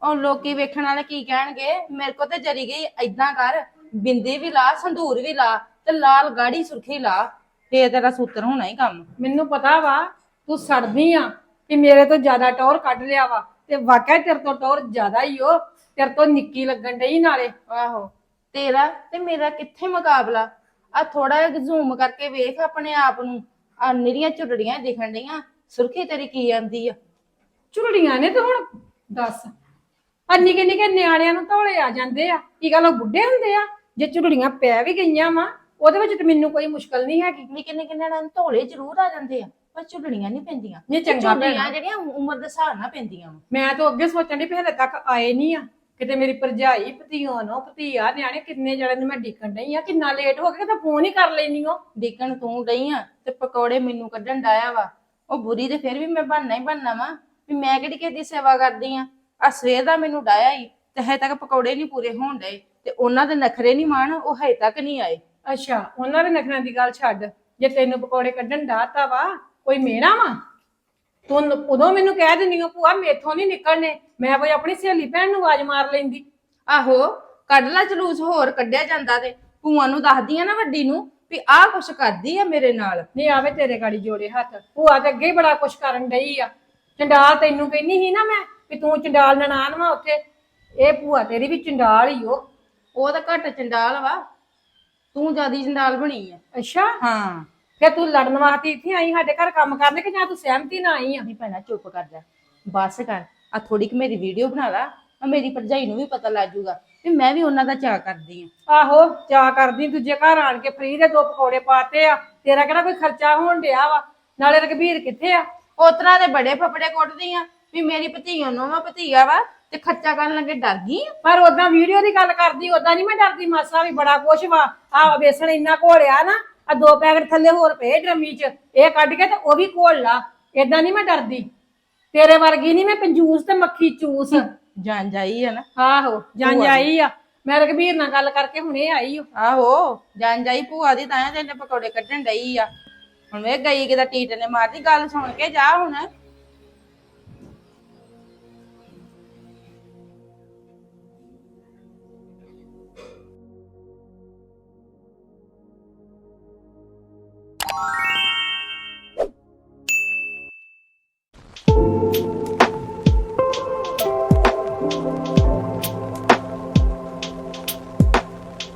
ਉਹ ਲੋਕੀ ਵੇਖਣ ਵਾਲੇ ਕੀ ਕਹਿਣਗੇ? ਮੇਰੇ ਕੋ ਤੇ ਜਰੀ ਗਈ ਏਦਾਂ ਕਰ। ਬਿੰਦੀ ਵੀ ਲਾ ਸੰਧੂਰ ਵੀ ਲਾ ਤੇ ਲਾਲ ਗਾੜੀ ਸੁਰਖੀ ਲਾ। ਫੇਰ ਤੇਰਾ ਸੂਤਰ ਹੋਣਾ ਹੀ ਕੰਮ। ਮੈਨੂੰ ਪਤਾ ਵਾ ਤੂੰ ਸੜਦੀ ਆ ਕਿ ਮੇਰੇ ਤੋਂ ਜ਼ਿਆਦਾ ਟੌਰ ਕੱਢ ਲਿਆ ਵਾ ਤੇ ਵਾਕਿਆ ਤੇਰੇ ਤੋਂ ਟੌਰ ਜ਼ਿਆਦਾ ਹੀ ਉਹ ਤੇਰੇ ਤੋਂ ਨਿੱਕੀ ਲੱਗਣ ਡਈ ਨਾਲੇ। ਆਹੋ ਤੇਰਾ ਤੇ ਮੇਰਾ ਕਿੱਥੇ ਮੁਕਾਬਲਾ? ਆ ਥੋੜਾ ਜਿਹਾ ਜ਼ੂਮ ਕਰਕੇ ਵੇਖ ਆਪਣੇ ਆਪ ਨੂੰ। ਆ ਨਿਰੀਆਂ ਝੁੱਡੜੀਆਂ ਦਿਖਣ ਡਈਆਂ। ਸੁਰਖੀ ਤੇਰੀ ਕੀ ਆਂਦੀ ਆ? ਝੁਰੜੀਆਂ ਨੇ ਤੇ ਹੁਣ ਦੱਸ। ਆ ਨਿੱਕੇ ਨਿੱਕੇ ਨਿਆਣਿਆਂ ਨੂੰ ਧੌਲੇ ਆ ਜਾਂਦੇ ਆ। ਕੀ ਗੱਲ ਉਹ ਬੁੱਢੇ ਹੁੰਦੇ ਆ? ਜੇ ਝੁਰੜੀਆਂ ਪੈ ਵੀ ਗਈਆਂ ਵਾ ਉਹਦੇ ਵਿੱਚ ਤੇ ਮੈਨੂੰ ਕੋਈ ਮੁਸ਼ਕਲ ਨਹੀਂ ਹੈਗੀ। ਨਿੱਕੇ ਨਿੱਕੇ ਨਾਲ ਧੋਲੇ ਜ਼ਰੂਰ ਆ ਜਾਂਦੇ ਆ ਪਰ ਝੁੱਡੜੀਆਂ ਨਹੀਂ ਪੈਂਦੀਆਂ। ਨਹੀਂ ਚੰਗਾ ਝੁੱਡੜੀਆਂ ਭੈਣਾ। ਜਿਹੜੀਆਂ ਉਮਰ ਦੇ ਹਿਸਾਬ ਨਾਲ ਪੈਂਦੀਆਂ ਵਾ। ਮੈਂ ਤਾਂ ਅੱਗੇ ਸੋਚਣ ਦੀ ਹਲੇ ਤੱਕ ਆਏ ਨਹੀਂ ਆ। ਕਿਤੇ ਮੇਰੀ ਭਰਜਾਈ ਭਤੀਓ ਨੋ ਭਤੀਆ ਨਿਆਣੇ ਕਿੰਨੇ ਜਣੇ ਨੂੰ ਮੈਂ ਡਿੱਕਣ ਡਈ ਆ ਕਿੰਨਾ ਲੇਟ ਹੋ ਗਿਆ ਤਾਂ ਫੋਨ ਹੀ ਕਰ ਲੈਣੀ ਓ। ਡਿੱਕਣ ਤੂੰ ਡਈ ਆ ਤੇ ਪਕੌੜੇ ਮੈਨੂੰ ਕੱਢਣ ਡਾਇਆ ਵਾ। ਉਹ ਬੁਰੀ ਤੇ ਫਿਰ ਵੀ ਮੈਂ ਬਣਨਾ ਹੀ ਬਣਨਾ ਵਾ ਵੀ ਮੈਂ ਕਿਹੜੀ ਕਿਸੇ ਦੀ ਸੇਵਾ ਕਰਦੀ ਆ। ਆ ਸਵੇਰ ਦਾ ਮੈਨੂੰ ਡਾਇਆ ਹੀ ਤੇ ਹਜੇ ਤੱਕ ਪਕੌੜੇ ਨਹੀਂ ਪੂਰੇ ਹੋਣ ਡਏ। ਤੇ ਉਹਨਾਂ ਦੇ ਨਖਰੇ ਨਹੀਂ ਮਾਣ ਉਹ ਹਜੇ ਤੱਕ ਨਹੀਂ ਆਏ। ਅੱਛਾ ਉਹਨਾਂ ਦੇ ਨਖਰਾਂ ਦੀ ਗੱਲ ਛੱਡ। ਜੇ ਤੈਨੂੰ ਪਕੌੜੇ ਕੱਢਣ ਡਾਤਾ ਵਾ ਕੋਈ ਮੇਰਾ ਵਾ? ਤੂੰ ਉਦੋਂ ਮੈਨੂੰ ਕਹਿ ਦਿੰਦੀ ਆ ਭੂਆ ਮੇਥੋਂ ਨਹੀਂ ਨਿਕਲਣੇ। ਮੈਂ ਕੋਈ ਆਪਣੀ ਸਹੇਲੀ ਭੈਣ ਨੂੰ ਆਵਾਜ਼ ਮਾਰ ਲੈਂਦੀ। ਆਹੋ ਕੱਢ ਲੈ ਜਲੂਸ ਹੋਰ ਕੱਢਿਆ ਜਾਂਦਾ ਤੇ। ਭੂਆ ਨੂੰ ਦੱਸਦੀ ਆ ਨਾ ਵੱਡੀ ਨੂੰ ਵੀ ਆਹ ਕੁਛ ਕਰਦੀ ਆ ਮੇਰੇ ਨਾਲ। ਨਹੀਂ ਆਵੇ ਤੇਰੇ ਗਾੜੀ ਜੋੜੇ ਹੱਥ। ਭੂਆ ਤੇ ਅੱਗੇ ਹੀ ਬੜਾ ਕੁਛ ਕਰਨ ਡਈ ਆ। ਚੰਡਾਲ ਤੈਨੂੰ ਕਹਿੰਦੀ ਸੀ ਨਾ ਮੈਂ ਵੀ ਤੂੰ ਚੰਡਾਲ ਨਨਾਣ ਵਾ ਉੱਥੇ। ਇਹ ਭੂਆ ਤੇਰੀ ਵੀ ਚੰਡਾਲ ਹੀ ਓ। ਉਹ ਤਾਂ ਘੱਟ ਚੰਡਾਲ ਵਾ। ਤੂੰ ਜਿਆਦੀ ਚੰਡਾਲ ਬਣੀ ਆ। ਅੱਛਾ? ਹਾਂ। ਫਿਰ ਤੂੰ ਲੜਨ ਵਾਸਤੇ ਇੱਥੇ ਆਈ ਸਾਡੇ ਘਰ ਕੰਮ ਕਰਨ ਕਿ ਜਾਂ ਤੂੰ ਸਹਿਮਤੀ ਨਾਲ ਆਈ ਆ? ਨਹੀਂ ਭੈਣਾ ਚੁੱਪ ਕਰ ਜਾ। ਬਸ ਕਰ। ਆ ਥੋੜੀ ਕਿ ਮੇਰੀ ਵੀਡੀਓ ਬਣਾ ਲਾ। ਆ ਮੇਰੀ ਭਰਜਾਈ ਨੂੰ ਵੀ ਪਤਾ ਲੱਗ ਜਾਊਗਾ ਵੀ ਮੈਂ ਵੀ ਉਹਨਾਂ ਦਾ ਚਾਅ ਕਰਦੀ ਆ। ਆਹੋ ਚਾਹ ਕਰਦੀ ਦੂਜੇ ਘਰ ਆਣ ਕੇ ਫਰੀ ਦੇ ਦੋ ਪਕੌੜੇ ਪਾਤੇ ਆ। ਤੇਰਾ ਕਿਹੜਾ ਕੋਈ ਖਰਚਾ ਹੋਣ ਡਿਆ ਵਾ? ਨਾਲੇ ਰਘਬੀਰ ਕਿੱਥੇ ਆ? ਉਤਰਾ ਦੇ ਬੜੇ ਫਫੜੇ ਕੁੱਟਦੀ ਆ ਵੀ ਮੇਰੀ ਭਤੀਆ ਨੂੰ ਵਾ ਭਤੀਆ ਵਾ। ਤੇ ਖਰਚਾ ਕਰਨ ਲੱਗੇ ਡਰ ਗਈ ਆ। ਪਰ ਉਦਾਂ ਵੀਡੀਓ ਦੀ ਗੱਲ ਕਰਦੀ ਉਦਾਂ ਨਹੀਂ ਮੈਂ ਡਰਦੀ ਮਾਸਾ ਵੀ ਬੜਾ ਕੁਛ ਵਾ। ਆ ਵੇਸਣ ਇੰਨਾ ਘੋਲਿਆ ਨਾ ਆ ਦੋ ਪੈਕਟ ਥੱਲੇ ਹੋਰ ਪਏ ਡਰਮੀ ਚ ਇਹ ਕੱਢ ਕੇ ਤੇ ਉਹ ਵੀ ਘੋਲ ਲਾ। ਏਦਾਂ ਨਹੀਂ ਮੈਂ ਡਰਦੀ। ਤੇਰੇ ਵਰਗੀ ਨਹੀਂ ਮੈਂ ਕੰਜੂਸ ਤੇ ਮੱਖੀ ਚੂਸ। ਜਾਨ ਜਾਈ ਆ ਨਾ। ਆਹੋ ਜਾਂ। ਆਈ ਆ। ਮੈਂ ਰਘਬੀਰ ਨਾਲ ਗੱਲ ਕਰਕੇ ਹੁਣੇ ਆਈ ਓ। ਆਹੋ ਜਾਨ ਜਾਈ ਭੂਆ ਦੀ ਤਾਂ ਤੇ ਪਕੌੜੇ ਕੱਢਣ ਡਈ ਆ। ਹੁਣ ਵੇ ਗਈ ਕਿਦਾ ਟੀਟ ਨੇ ਮਾਰਦੀ ਗੱਲ ਸੁਣ ਕੇ ਜਾ ਹੁਣ।